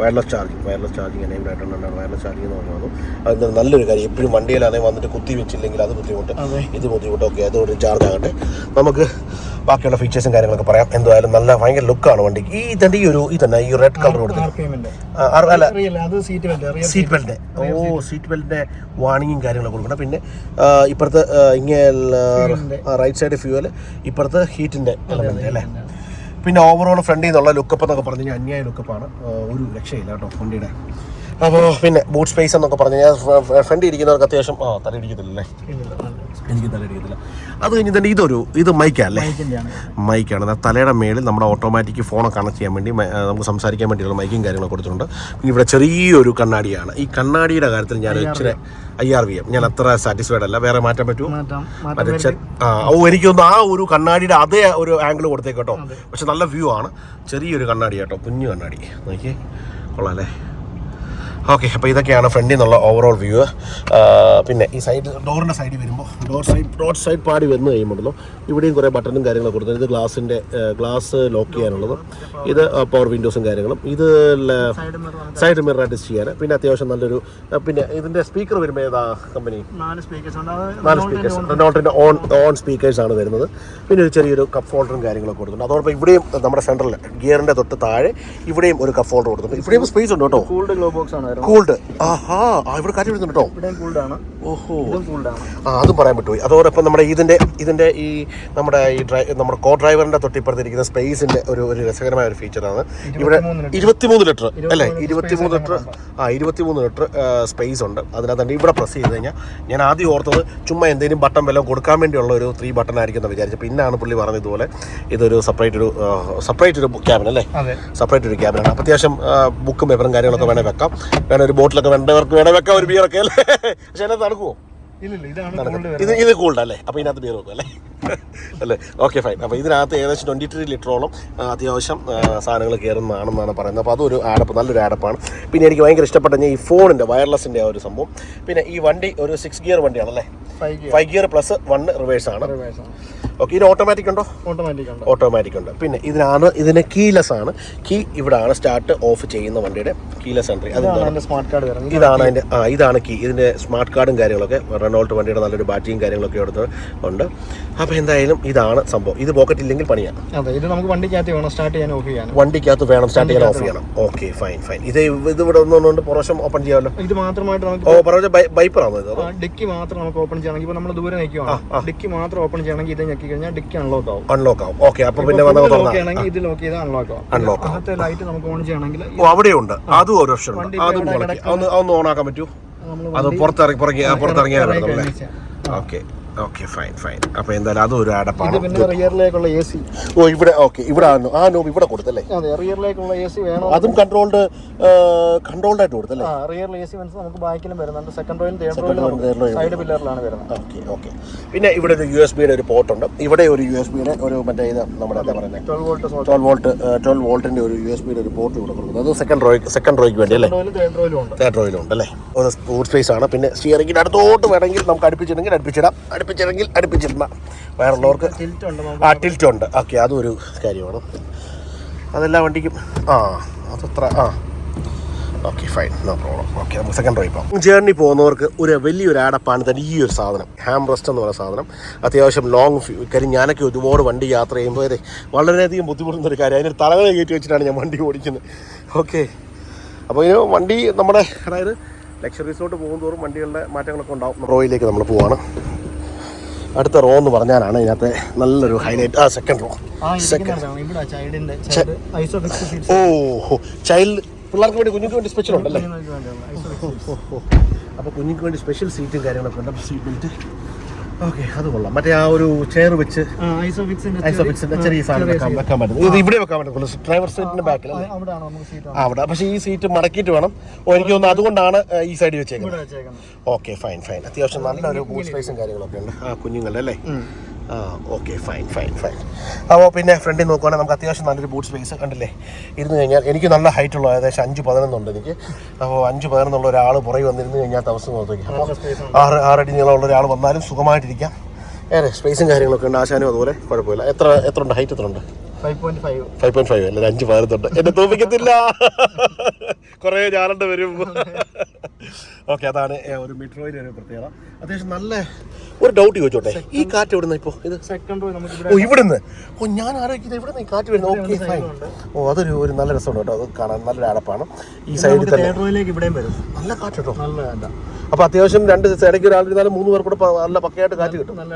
Wireless charging wireless charging enable ആയിട്ടുണ്ട്. വയർലെസ് ചാർജിങ് എന്ന് പറഞ്ഞു അത് നല്ലൊരു കാര്യം. എപ്പോഴും വണ്ടിയിലാണെങ്കിൽ വന്നിട്ട് കുത്തി വെച്ചില്ലെങ്കിൽ അത് ബുദ്ധിമുട്ട്. ഇത് ബുദ്ധിമുട്ടൊക്കെ അതുകൊണ്ട് ചാർജ് ആകട്ടെ. നമുക്ക് ബാക്കിയുള്ള ഫീച്ചേഴ്സും കാര്യങ്ങളൊക്കെ പറയാം. എന്തായാലും നല്ല ഭയങ്കര ലുക്കാണ് വണ്ടിക്ക്. ഈ ഇതിന്റെ ഈ ഒരു ഇതന്നെ ഈ റെഡ് കളർ കൊടുത്തത് സീറ്റ് ബെൽറ്റ് ഓ സീറ്റ് ബെൽറ്റിന്റെ വാണിങ്ങും കാര്യങ്ങളൊക്കെ കൊടുക്കണം. പിന്നെ ഇപ്പുറത്തെ ഇപ്പുറത്ത് ഇങ്ങനെ റൈറ്റ് സൈഡ് ഫ്യൂവൽ ഇപ്പുറത്ത് ഹീറ്റിന്റെ എലമെന്റ് അല്ലേ? പിന്നെ ഓവറോൾ ഫ്രണ്ടിൽ നിന്നുള്ള ലുക്കപ്പ് എന്നൊക്കെ പറഞ്ഞു കഴിഞ്ഞാൽ അന്യായ ലുക്കപ്പാണ് ഒരു രക്ഷയില്ല കേട്ടോ വണ്ടിയുടെ. അപ്പോൾ പിന്നെ ബൂട്ട് സ്പേസ് എന്നൊക്കെ പറഞ്ഞു കഴിഞ്ഞാൽ ഫ്രണ്ട് ഇരിക്കുന്നവർക്ക് അത്യാവശ്യം ആ തല ഇടിക്കത്തില്ലല്ലേ? എനിക്ക് തല ഇടിക്കത്തില്ല. അത് കഴിഞ്ഞ് തന്നെ ഇതൊരു ഇത് മൈക്കല്ലേ? മൈക്കാണ്. തലയുടെ മേളിൽ നമ്മുടെ ഓട്ടോമാറ്റിക് ഫോണൊക്കെ കണക്ട് ചെയ്യാൻ വേണ്ടി നമുക്ക് സംസാരിക്കാൻ വേണ്ടിയുള്ള മൈക്കും കാര്യങ്ങളൊക്കെ കൊടുത്തിട്ടുണ്ട്. പിന്നെ ഇവിടെ ചെറിയൊരു കണ്ണാടിയാണ്. ഈ കണ്ണാടിയുടെ കാര്യത്തിൽ ഞാൻ ഇച്ചിരി ഐ ആർ വി എം ഞാൻ അത്ര സാറ്റിസ്ഫൈഡ് അല്ല. വേറെ മാറ്റാൻ പറ്റുമോ? മാറ്റാം. ആ ഓ എനിക്കൊന്ന് ആ ഒരു കണ്ണാടിയുടെ അതേ ഒരു ആംഗിൾ കൊടുത്തേക്ക് കേട്ടോ. പക്ഷെ നല്ല വ്യൂ ആണ്. ചെറിയൊരു കണ്ണാടി കേട്ടോ. കുഞ്ഞു കണ്ണാടി. നോക്കിയേ. കൊള്ളാം അല്ലേ? ഓക്കെ അപ്പോൾ ഇതൊക്കെയാണ് ഫ്രണ്ടിൽ നിന്നുള്ള ഓവറോൾ വ്യൂ പിന്നെ ഈ സൈഡ് ഡോറിന്റെ സൈഡിൽ വരുമ്പോൾ ഡോർ സൈഡ് ഡോർ സൈഡ് പാടി വന്നു കഴിയുമ്പോഴല്ലോ ഇവിടെയും കുറേ ബട്ടണും കാര്യങ്ങളൊക്കെ കൊടുത്തത് ഇത് ഗ്ലാസിന്റെ ഗ്ലാസ് ലോക്ക് ചെയ്യാനുള്ളത്. ഇത് പവർ വിൻഡോസും കാര്യങ്ങളും. ഇത് സൈഡ് മിറർ അഡ്ജസ്റ്റ് ചെയ്യാൻ. പിന്നെ അത്യാവശ്യം നല്ലൊരു പിന്നെ ഇതിന്റെ സ്പീക്കർ വരുമ്പോൾ ഏതാ കമ്പനി നാല് സ്പീക്കേഴ്സ് റെനോട്ടിന്റെ ഓൺ ഓൺ സ്പീക്കേഴ്സാണ് ആണ് വരുന്നത്. പിന്നെ ഒരു ചെറിയൊരു കപ്പ് ഹോൾഡറും കാര്യങ്ങളൊക്കെ കൊടുത്തിട്ടുണ്ട്. അതോടൊപ്പം ഇവിടെയും നമ്മുടെ സെന്ററിൽ ഗിയറിന്റെ തൊട്ട് താഴെ ഇവിടെയും ഒരു കപ്പ് ഹോൾഡർ കൊടുത്തിട്ടുണ്ട്. ഇവിടെയും സ്പേസ് ഉണ്ട് കേട്ടോ. കൂൾഡ് ഗ്ലോ ബോക്സ് ആണ്. കൂൾഡ് ആഹാ. ഇവിടെ കാറ്റ് വിടുന്നുണ്ട് കേട്ടോ. ഓഹോ. ആ അതും പറയാൻ പറ്റുമോ അതോടൊപ്പം നമ്മുടെ ഇതിന്റെ ഇതിന്റെ ഈ നമ്മുടെ ഈ ഡ്രൈ നമ്മുടെ കോ ഡ്രൈവറിന്റെ തൊട്ടിപ്പുറത്തിരിക്കുന്ന സ്പേസിന്റെ ഒരു ഒരു രസകരമായ ഒരു ഫീച്ചറാണ് ഇവിടെ ഇരുപത്തിമൂന്ന് ലിറ്റർ. അല്ലേ? ഇരുപത്തിമൂന്ന് ലിറ്റർ ആ ഇരുപത്തിമൂന്ന് ലിറ്റർ സ്പേസ് ഉണ്ട്. അതിനകത്ത് തന്നെ ഇവിടെ പ്രസ് ചെയ്ത് കഴിഞ്ഞാൽ ഞാൻ ആദ്യം ഓർത്തത് ചുമ്മാ എന്തെങ്കിലും ബട്ടൺ വല്ലതും കൊടുക്കാൻ വേണ്ടിയുള്ള ഒരു ത്രീ ബട്ടൺ ആയിരിക്കും എന്ന് വിചാരിച്ചു. പിന്നാണ് പുള്ളി പറഞ്ഞത് ഇതുപോലെ ഇതൊരു സെപ്പറേറ്റ് ഒരു സെപ്പറേറ്റ് ഒരു ക്യാബിൻ അല്ലേ? സെപ്പറേറ്റ് ഒരു ക്യാബിനാണ് അത്യാവശ്യം ബുക്കും പേപ്പറും കാര്യങ്ങളൊക്കെ വേണേൽ വെക്കാം. വേണേൽ ഒരു ബോട്ടിലൊക്കെ വേണ്ടവർക്ക് വേണേ വെക്കാം ഒരു ബിയറൊക്കെ അല്ലേ? പക്ഷെ അതിനകത്ത് നടക്കുമോ ഇത് ഇത് കൂൾഡ് അല്ലേ? അപ്പോൾ ഇതിനകത്ത് ബിയർ വെക്കും അല്ലേ? അല്ലേ? ഓക്കെ ഫൈൻ അപ്പോൾ ഇതിനകത്ത് ഏകദേശം ട്വന്റി ത്രീ ലിറ്ററോളം അത്യാവശ്യം സാധനങ്ങൾ കയറുന്നതാണെന്നാണ് പറയുന്നത്. അപ്പോൾ അതൊരു ആഡപ്പ് നല്ലൊരു ആഡപ്പാണ് പിന്നെ എനിക്ക് ഭയങ്കര ഇഷ്ടപ്പെട്ട ഈ ഫോണിന്റെ വയർലെസ്സിന്റെ ആ ഒരു സംഭവം. പിന്നെ ഈ വണ്ടി ഒരു six gear വണ്ടിയാണല്ലേ? Five gear plus one reverse ആണ്. ഓക്കെ ഇത് ഓട്ടോമാറ്റിക് ഉണ്ടോ? ഓട്ടോമാറ്റിക് ഉണ്ട്. ഓട്ടോമാറ്റിക് ഉണ്ട്. പിന്നെ ഇതിനാണ് ഇതിന് കീലെസ് ആണ്. കീ ഇവിടാണ് സ്റ്റാർട്ട് ഓഫ് ചെയ്യുന്ന വണ്ടിയുടെ കീലെസ് എൻട്രി അത് അതിന്റെ സ്മാർട്ട് കാർഡ് ഇതാണ് അതിന്റെ ആ ഇതാണ് കീ ഇതിന്റെ സ്മാർട്ട് കാർഡും കാര്യങ്ങളൊക്കെ റെനോൾട്ട് വണ്ടിയുടെ നല്ലൊരു ബാറ്ററിയും കാര്യങ്ങളൊക്കെ എടുത്ത് ഉണ്ട്. അപ്പോൾ എന്തായാലും ഇതാണ് സംഭവം. ഇത് പോക്കറ്റ് ഇല്ലെങ്കിൽ പണിയാണ് അതെ ഇത് നമുക്ക് വണ്ടിക്കകത്ത് വേണം സ്റ്റാർട്ട് ചെയ്യാൻ ഓഫ് ചെയ്യാൻ വണ്ടിക്കകത്ത് വേണം സ്റ്റാർട്ട് ചെയ്യാൻ ഓഫ് ചെയ്യണം. ഓക്കെ ഫൈൻ ഫൈൻ ഇത് ഇത് ഇവിടെ ഒന്നുകൊണ്ട് പുറശം ഓപ്പൺ ചെയ്യാമല്ലോ ഇത് മാത്രമായിട്ട് നമുക്ക് ഓ പറഞ്ഞ ബൈപ്പറാണോ ഇത്? ഡിക്കി മാത്രം നമുക്ക് ഓപ്പൺ ചെയ്യണമെങ്കിൽ ഇപ്പോൾ നമ്മൾ ദൂരെ നിൽക്കുവാണ് ഡിക്കി മാത്രം ഓപ്പൺ ചെയ്യണമെങ്കിൽ ഇത് ഞെക്കി കഴിഞ്ഞാൽ ഡിക്കി അൺലോക്ക് ആവും. അൺലോക്ക് ആവും. ഓക്കെ അപ്പോൾ പിന്നെ ലോക്ക് ചെയ്യണമെങ്കിൽ ഇത് ലോക്ക് ചെയ്താൽ അൺലോക്ക് ആവും. അൺലോക്ക് അകത്തെ ലൈറ്റ് നമുക്ക് ഓൺ ചെയ്യണമെങ്കിൽ ഓ അവിടെയുണ്ട്. അതും ഒരു ഓപ്ഷൻ ഉണ്ട്. അത് അതൊന്ന് ഓൺ ആക്കാൻ പറ്റുമോ അത് പുറത്തിറങ്ങി പുറത്തിറങ്ങിയാൽ ഓക്കെ ഓക്കെ ഫൈൻ ഫൈൻ അപ്പോൾ എന്തായാലും അതും ഒരു ഇത് ആഡപ്പാണ് പിന്നെ റിയറിലേക്കുള്ള എ സി ഓ ഇവിടെ ഓക്കെ ഇവിടെ ആ നോബ് ഇവിടെ കൊടുത്തല്ലേ? അതെ റിയറിലേക്കുള്ള എ സി വേണം? അതും കൺട്രോൾഡ് കൺട്രോൾഡ് ആയിട്ട് കൊടുത്തല്ലേ? ആ റിയറിൽ എ സി മനസ്സ് നമുക്ക് ബാക്കിലും വരുന്നുണ്ട്. സെക്കൻഡ് റോയിലും തേർഡ് Second row ലും third row ലും. സൈഡ് പില്ലറിലാണ് വരുന്നത്. ഓക്കെ ഓക്കെ പിന്നെ ഇവിടെ ഒരു യു എസ് ബിയുടെ ഒരു പോർട്ട് ഉണ്ട്. ഇവിടെ ഒരു യു എസ് ബിയുടെ ഒരു മറ്റേ ഇത് നമ്മുടെ എന്താ പറയുന്നത് twelve volt twelve volt twelve വോൾട്ടിന്റെ ഒരു യു എസ് ബിയുടെ ഒരു പോർട്ട് ഇവിടെ കൊടുക്കുന്നത്. അത് സെക്കൻഡ് റോയ്ക്ക് സെക്കൻഡ് റോയ്ക്ക് വേണ്ടി അല്ലേ? റോയിലും തേർഡ് റോയിലും ഉണ്ട്. തേർഡ് റോയിലുണ്ട് അല്ലേ? ഒരു സ്പോർട്സ് സ്പേസ് ആണ്. പിന്നെ സ്റ്റിയറിംഗിന് അടുത്തോട്ട് വേണമെങ്കിൽ നമുക്ക് അടുപ്പിച്ചിട്ടുണ്ടെങ്കിൽ അടുപ്പിച്ചിടാം. അടുപ്പിച്ചിടണമെങ്കിൽ വേറുള്ളവർക്ക് ടിൽറ്റ് ഉണ്ട് നമുക്ക് ആ ടിൽറ്റ് ഉണ്ട് ഓക്കെ അതും ഒരു കാര്യമാണ്. അതെല്ലാ വണ്ടിക്കും. ആ അതത്ര ആ. Okay fine. No problem. Okay നമുക്ക് സെക്കൻഡ് റോ ഇപ്പോൾ ജേർണി പോകുന്നവർക്ക് ഒരു വലിയൊരു ആഡപ്പാണ് തന്നെ ഈ ഒരു സാധനം. ഹാം റെസ്റ്റ് എന്ന് പറയുന്ന സാധനം. അത്യാവശ്യം ലോങ് കാര്യം ഞാനൊക്കെ ഒരുപാട് വണ്ടി യാത്ര ചെയ്യുമ്പോൾ അതെ വളരെയധികം ബുദ്ധിമുട്ടുന്ന ഒരു കാര്യം. അതിന് തലകൾ കയറ്റി വെച്ചിട്ടാണ് ഞാൻ വണ്ടി ഓടിക്കുന്നത്. ഓക്കെ. അപ്പോൾ ഇതിന് വണ്ടി നമ്മുടെ അതായത് ലക്ഷറീസിലോട്ട് പോകുന്നതോറും വണ്ടികളുടെ മാറ്റങ്ങളൊക്കെ ഉണ്ടാവും. റോയിലേക്ക് നമ്മൾ പോവാണ്. അടുത്ത റോ എന്ന് പറഞ്ഞാലാണ് ഇതിനകത്ത് നല്ലൊരു ഹൈലൈറ്റ് ആ സെക്കൻഡ് റോ. സെക്കൻഡ് ഓ ചൈൽഡ് പിള്ളേർക്ക് വേണ്ടി കുഞ്ഞുങ്ങൾക്ക് വേണ്ടി സ്പെഷ്യൽ ഉണ്ടല്ലേ? അപ്പൊ അപ്പോൾ കുഞ്ഞുങ്ങൾക്ക് വേണ്ടി സ്പെഷ്യൽ സീറ്റും കാര്യങ്ങളൊക്കെ ഉണ്ട്. സീറ്റ് ബെൽറ്റ് ഓക്കെ അത് കൊള്ളാം. മറ്റേ ആ ഒരു ചെയർ വെച്ച് ഐസോഫിക്സിന്റെ ചെറിയ സാധനം വെക്കാൻ പറ്റും. ഇത് ഇവിടെ വെക്കാൻ ഡ്രൈവർ സീറ്റിന്റെ ബാക്കിൽ അവിടെ. പക്ഷേ ഈ സീറ്റ് മടക്കിയിട്ട് വേണം. എനിക്ക് തോന്നുന്നു അതുകൊണ്ടാണ് ഈ സൈഡിൽ വെച്ചേക്കുന്നത്. ഓക്കെ ഫൈൻ ഫൈൻ അത്യാവശ്യം നല്ലൊരു ബൂട്ട് സ്പേസും കാര്യങ്ങളൊക്കെ ഉണ്ട്. ആ കുഞ്ഞുങ്ങളുടെ അല്ലേ? ഓക്കെ ഫൈൻ ഫൈൻ ഫൈൻ അപ്പോൾ പിന്നെ ഫ്രണ്ടിൽ നോക്കുവാണെങ്കിൽ നമുക്ക് അത്യാവശ്യം നല്ലൊരു ബൂട്ട് സ്പേസ് കണ്ടില്ലേ? ഇരുന്ന് കഴിഞ്ഞാൽ എനിക്ക് നല്ല ഹൈറ്റ് ഉള്ള ഏകദേശം അഞ്ച് പതിനൊന്നുണ്ട് എനിക്ക്. അപ്പോൾ അഞ്ച് പതിനൊന്നുള്ള ഒരാൾ പുറകെ വന്നിരുന്ന് കഴിഞ്ഞാൽ ദിവസം നോക്കി. അപ്പോൾ ആറ് ആറടി നീളമുള്ള ഒരാൾ വന്നാലും സുഖമായിട്ടിരിക്കാം. ഏറെ സ്പേസും കാര്യങ്ങളൊക്കെ ഉണ്ട്. ആശാനും അതുപോലെ കുഴപ്പമില്ല. എത്ര എത്ര ഉണ്ട്? ഹൈറ്റ് എത്ര ഉണ്ട്? ഫൈവ് പോയിന്റ് ഫൈവ് അല്ല അഞ്ച് പതിനൊന്നുണ്ട് എന്നെ തോപ്പിക്കത്തില്ല കുറേ ഞാനുണ്ട് വരും. ഓക്കെ അതാണ് ഒരു മെട്രോയിലെ ഒരു പ്രത്യേകത. അത്യാവശ്യം നല്ല ഒരു ഡൗട്ട് ചോദിച്ചോട്ടെ? ഈ കാറ്റ് ഇവിടുന്ന് ഇപ്പോൾ ഇത്? സെക്കൻഡ് ഓ ഇവിടെ ഇവിടുന്ന്? ഓ ഞാൻ ആലോചിക്കുന്നത് ഇവിടുന്ന് ഈ കാറ്റ് വരുന്നത്. ഓക്കെ ഫൈൻ ഓ അതൊരു ഒരു നല്ല രസമുണ്ട് കേട്ടോ. അത് കാണാൻ നല്ലൊരു അടപ്പാണ് ഈ സൈഡിൽ തന്നെ. ഇവിടെയും വരും. നല്ല കാറ്റ് കേട്ടോ. നല്ല ഇതാ. അപ്പോൾ അത്യാവശ്യം രണ്ട് ഇടയ്ക്ക് ഒരാളിരുന്നാലും മൂന്ന് പേർ കൂടെ നല്ല പക്കയായിട്ട് കാറ്റ് കിട്ടും. നല്ല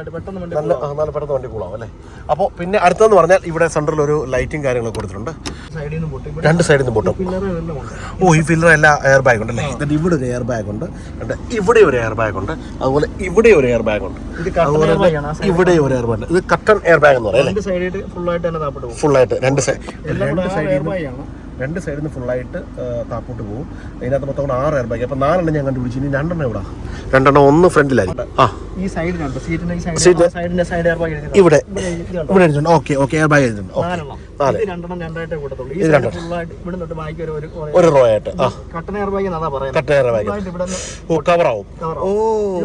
നല്ല പെട്ടെന്ന് വണ്ടി കൂളാവും അല്ലേ? അപ്പോൾ പിന്നെ അടുത്തെന്ന് പറഞ്ഞാൽ ഇവിടെ സെന്ററിൽ ഒരു ലൈറ്റും കാര്യങ്ങളൊക്കെ കൊടുത്തിട്ടുണ്ട്. രണ്ട് സൈഡിൽ നിന്ന് പൊട്ടും. ഓ ഈ ഫില്ലർ എല്ലാ എയർ ബാഗ് ഉണ്ട് അല്ലേ? ഇതിന്റെ ഇവിടെ ഒരു എയർ ബാഗ് ഉണ്ട് എന്നിട്ട് ഇവിടെ ഒരു എയർ ബാഗ് ഉണ്ട് അതുപോലെ ഇവിടെ ഒരു എയർ ബാഗ് ഉണ്ട് അതുപോലെ ഇവിടെ ഒരു എയർ ബാഗ് ഇത് കട്ടൺ എയർ ബാഗ് എന്ന് പറയാം ഫുള്ളായിട്ട് രണ്ട് സൈഡ് രണ്ട് കൂടെ രണ്ട് സൈഡിൽ നിന്ന് ഫുള്ളായിട്ട് താപ്പോട്ട് പോകും അതിനകത്ത് മൊത്തം കൂടെ ആറ് എയർ ബാഗ് അപ്പം നാലെണ്ണം ഞാൻ കണ്ടുപിടിച്ചു. ഇനി രണ്ടെണ്ണം എവിടെ? രണ്ടെണ്ണം ഒന്ന് ഫ്രണ്ടിലായിരിക്കും. ആ. ഈ സൈഡിലുണ്ട് സീറ്റിന്റെ സൈഡിന്റെ സൈഡ് എയർ ബാഗ് ഇവിടെ. ഇവിടെ ഓക്കെ ഓക്കെ എയർ ബാഗ് നാലെണ്ണം. നാല്. രണ്ടെണ്ണം രണ്ടായിട്ടേ കൂട്ടത്തുള്ളൂ. ഈ രണ്ടെണ്ണം. ഫുള്ളായിട്ട് ഇവിടെ തൊട്ട് ബാക്കി ഒരു ഒരു ഒരു റോ ആയിട്ട്. ആ. കട്ടൻ എയർ ബാഗ് എന്നാ പറയുന്നത്. കട്ടൻ എയർ ബാഗ് ഓ ഓ. ആവും.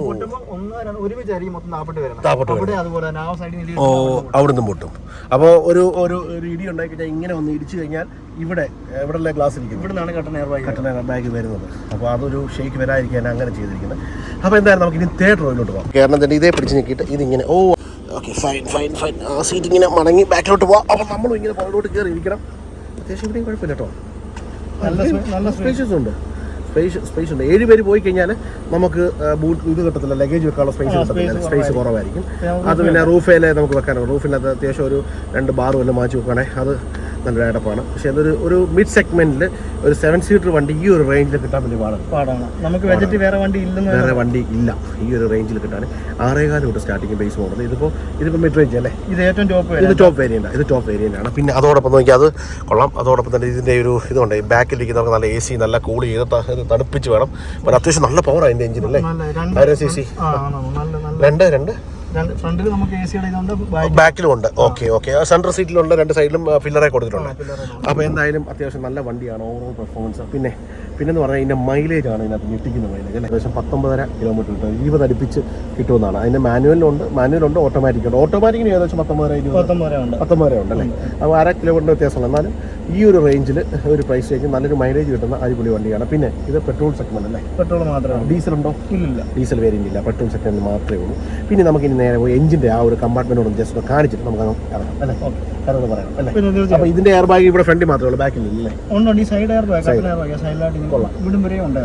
പൊട്ടുമ്പോൾ ഒന്ന് ഒരുമിച്ചായിരിക്കും മൊത്തം താപ്പിട്ട് വരുന്നത്. താപ്പിട്ട് അവിടെ അതുപോലെ തന്നെ ആ സൈഡിൽ ഓ പൊട്ടും. അപ്പോൾ ഒരു ഒരു ഇടി ഉണ്ടായി കഴിഞ്ഞാൽ ഇങ്ങനെ ഒന്ന് ഇടിച്ചു കഴിഞ്ഞാൽ ഇവിടെ ഇവിടെ ഗ്ലാസ് ഇരിക്കുന്നു ഇവിടെ നിന്നാണ് കട്ടൻ എയർ ബാഗ് കട്ടണ ബാഗ് വരുന്നത്. അപ്പോൾ അതൊരു ഷേക്ക് വരാതിരിക്കാൻ അങ്ങനെ ചെയ്തിരിക്കുന്നത്. അപ്പോൾ എന്തായാലും നമുക്ക് ഇനി തേർഡ് റോയിലോട്ട് പോകാം. കാരണം തന്നെ ഇതേ പിടിച്ച് നിൽക്കിയിട്ട് ഇതിങ്ങനെ ഓ ഓക്കെ ഫൈൻ ഫൈൻ ഫൈൻ ആ സീറ്റ് ഇങ്ങനെ മടങ്ങി ബാക്കിലോട്ട് പോവാം. അപ്പോൾ നമ്മളും ഇങ്ങനെ പുറകോട്ട് കയറി ഇരിക്കണം അത്യാവശ്യം ഇവിടെയും കുഴപ്പമില്ല കേട്ടോ നല്ല നല്ല സ്പേഷ്യസ് ഉണ്ട്. സ്പേസ് സ്പേസ് ഉണ്ട്. ഏഴ് പേര് പോയി കഴിഞ്ഞാൽ നമുക്ക് ബൂട്ട് ഇത് കിട്ടത്തില്ല. ലഗേജ് വെക്കാനുള്ള സ്പേസ് കിട്ടത്തില്ല. സ്പേസ് കുറവായിരിക്കും. അത് പിന്നെ റൂഫേലെ നമുക്ക് വെക്കാനോ റൂഫിനകത്ത് അത്യാവശ്യം ഒരു രണ്ട് ബാർ വല്ലതും മാറ്റി വെക്കുകയാണെങ്കിൽ അത് നല്ലൊരു ഡയഡപ്പാണ് പക്ഷേ അതൊരു ഒരു മിഡ് സെഗ്മെന്റിൽ ഒരു സെവൻ സീറ്റർ വണ്ടി ഈ ഒരു റേഞ്ചിൽ കിട്ടാൻ വലിയ പാടാണ്. പാടാണ്. നമുക്ക് വേറെ വണ്ടി ഇല്ലെന്ന് വേറെ വണ്ടി ഇല്ല. ഈ ഒരു റേഞ്ചിൽ കിട്ടാൻ ആറേകാലം തൊട്ട് സ്റ്റാർട്ടിങ് ബേസ് മോഡൽ ഇതിപ്പോൾ ഇതിപ്പോൾ മിഡ് റേഞ്ച് അല്ലേ? ഇത് ഏറ്റവും ടോപ്പ് ഇത് ടോപ്പ് വേരിയന്റ് ഇത് ടോപ്പ് വേരിയന്റ് ആണ്. പിന്നെ അതോടൊപ്പം നോക്കി അത് കൊള്ളാം. അതോടൊപ്പം തന്നെ ഇതിന്റെ ഒരു ഇതുണ്ട്. ബാക്കിലേക്ക് ബാക്കിലിരിക്കുന്നവർക്ക് നല്ല എ സി നല്ല കൂൾ ചെയ്ത് ഇത് തണുപ്പിച്ച് വേണം. പിന്നെ അത്യാവശ്യം നല്ല പവർ അതിന്റെ എഞ്ചിൻ അല്ലേ? ആയിരം സി സി രണ്ട് രണ്ട്? ഇതുണ്ട് ബാക്കിലും ഉണ്ട്. ഓക്കെ ഓക്കെ സെൻട്രൽ സീറ്റിലുണ്ട് രണ്ട് സൈഡിലും ഫില്ലറെ കൊടുത്തിട്ടുണ്ട്. അപ്പോൾ എന്തായാലും അത്യാവശ്യം നല്ല വണ്ടിയാണ് ഓവറോൾ പെർഫോമൻസ് പിന്നെ പിന്നെന്ന് പറഞ്ഞാൽ ഇതിന്റെ മൈലേജ് ആണ് ഇതിനകത്ത് ഞെട്ടിക്കുന്ന മൈലേജ് അല്ലേ? ഏകദേശം പത്തൊമ്പതര കിലോമീറ്റർ കിട്ടും ഇരുപത് അടുപ്പിച്ച് കിട്ടുമെന്നാണ്. അതിന്റെ മാനുവലുണ്ട് മാനുവലുണ്ട് ഓട്ടോമാറ്റിക് ഉണ്ട് ഓട്ടോമാറ്റിക്കിന് ഏകദേശം പത്തൊമ്പതര ഇരുപത്? പത്തൊമ്പതര ഉണ്ട്. അല്ലേ? അപ്പോൾ അര കിലോമീറ്റർ വ്യത്യാസമുണ്ട്. എന്നാലും ഈ ഒരു റേഞ്ചിൽ ഒരു പ്രൈസ് റേഞ്ച് നല്ലൊരു മൈലേജ് കിട്ടുന്ന അടിപൊളി വണ്ടിയാണ്. പിന്നെ ഇത് പെട്രോൾ സെഗ്മെന്റ് അല്ലേ? പെട്രോൾ മാത്രമേ ഡീസൽ ഉണ്ടോ? ഇല്ല ഡീസൽ വേരിയന്റ് ഇല്ല. പെട്രോൾ സെഗ്മെന്റ് മാത്രമേ ഉള്ളൂ. പിന്നെ നമുക്ക് ഇനി നേരെ പോയി എഞ്ചിന്റെ ആ ഒരു കമ്പാർട്ട്മെന്റോട് ജസ്റ്റ് കാണിച്ചിട്ട് നമുക്ക് ഇറങ്ങാം. അല്ലേ? കറന്ന് പറയാം അല്ലേ? അപ്പൊ ഇതിന്റെ എയർ ബാഗ് ഇവിടെ ഫ്രണ്ടിൽ മാത്രമേ ഉള്ളൂ ബാക്കിൽ ഇല്ലേ ഉണ്ട് ഈ side air bag curtain air bag സൈഡിലായിട്ട് ഇവിടും വരെ ഉണ്ട്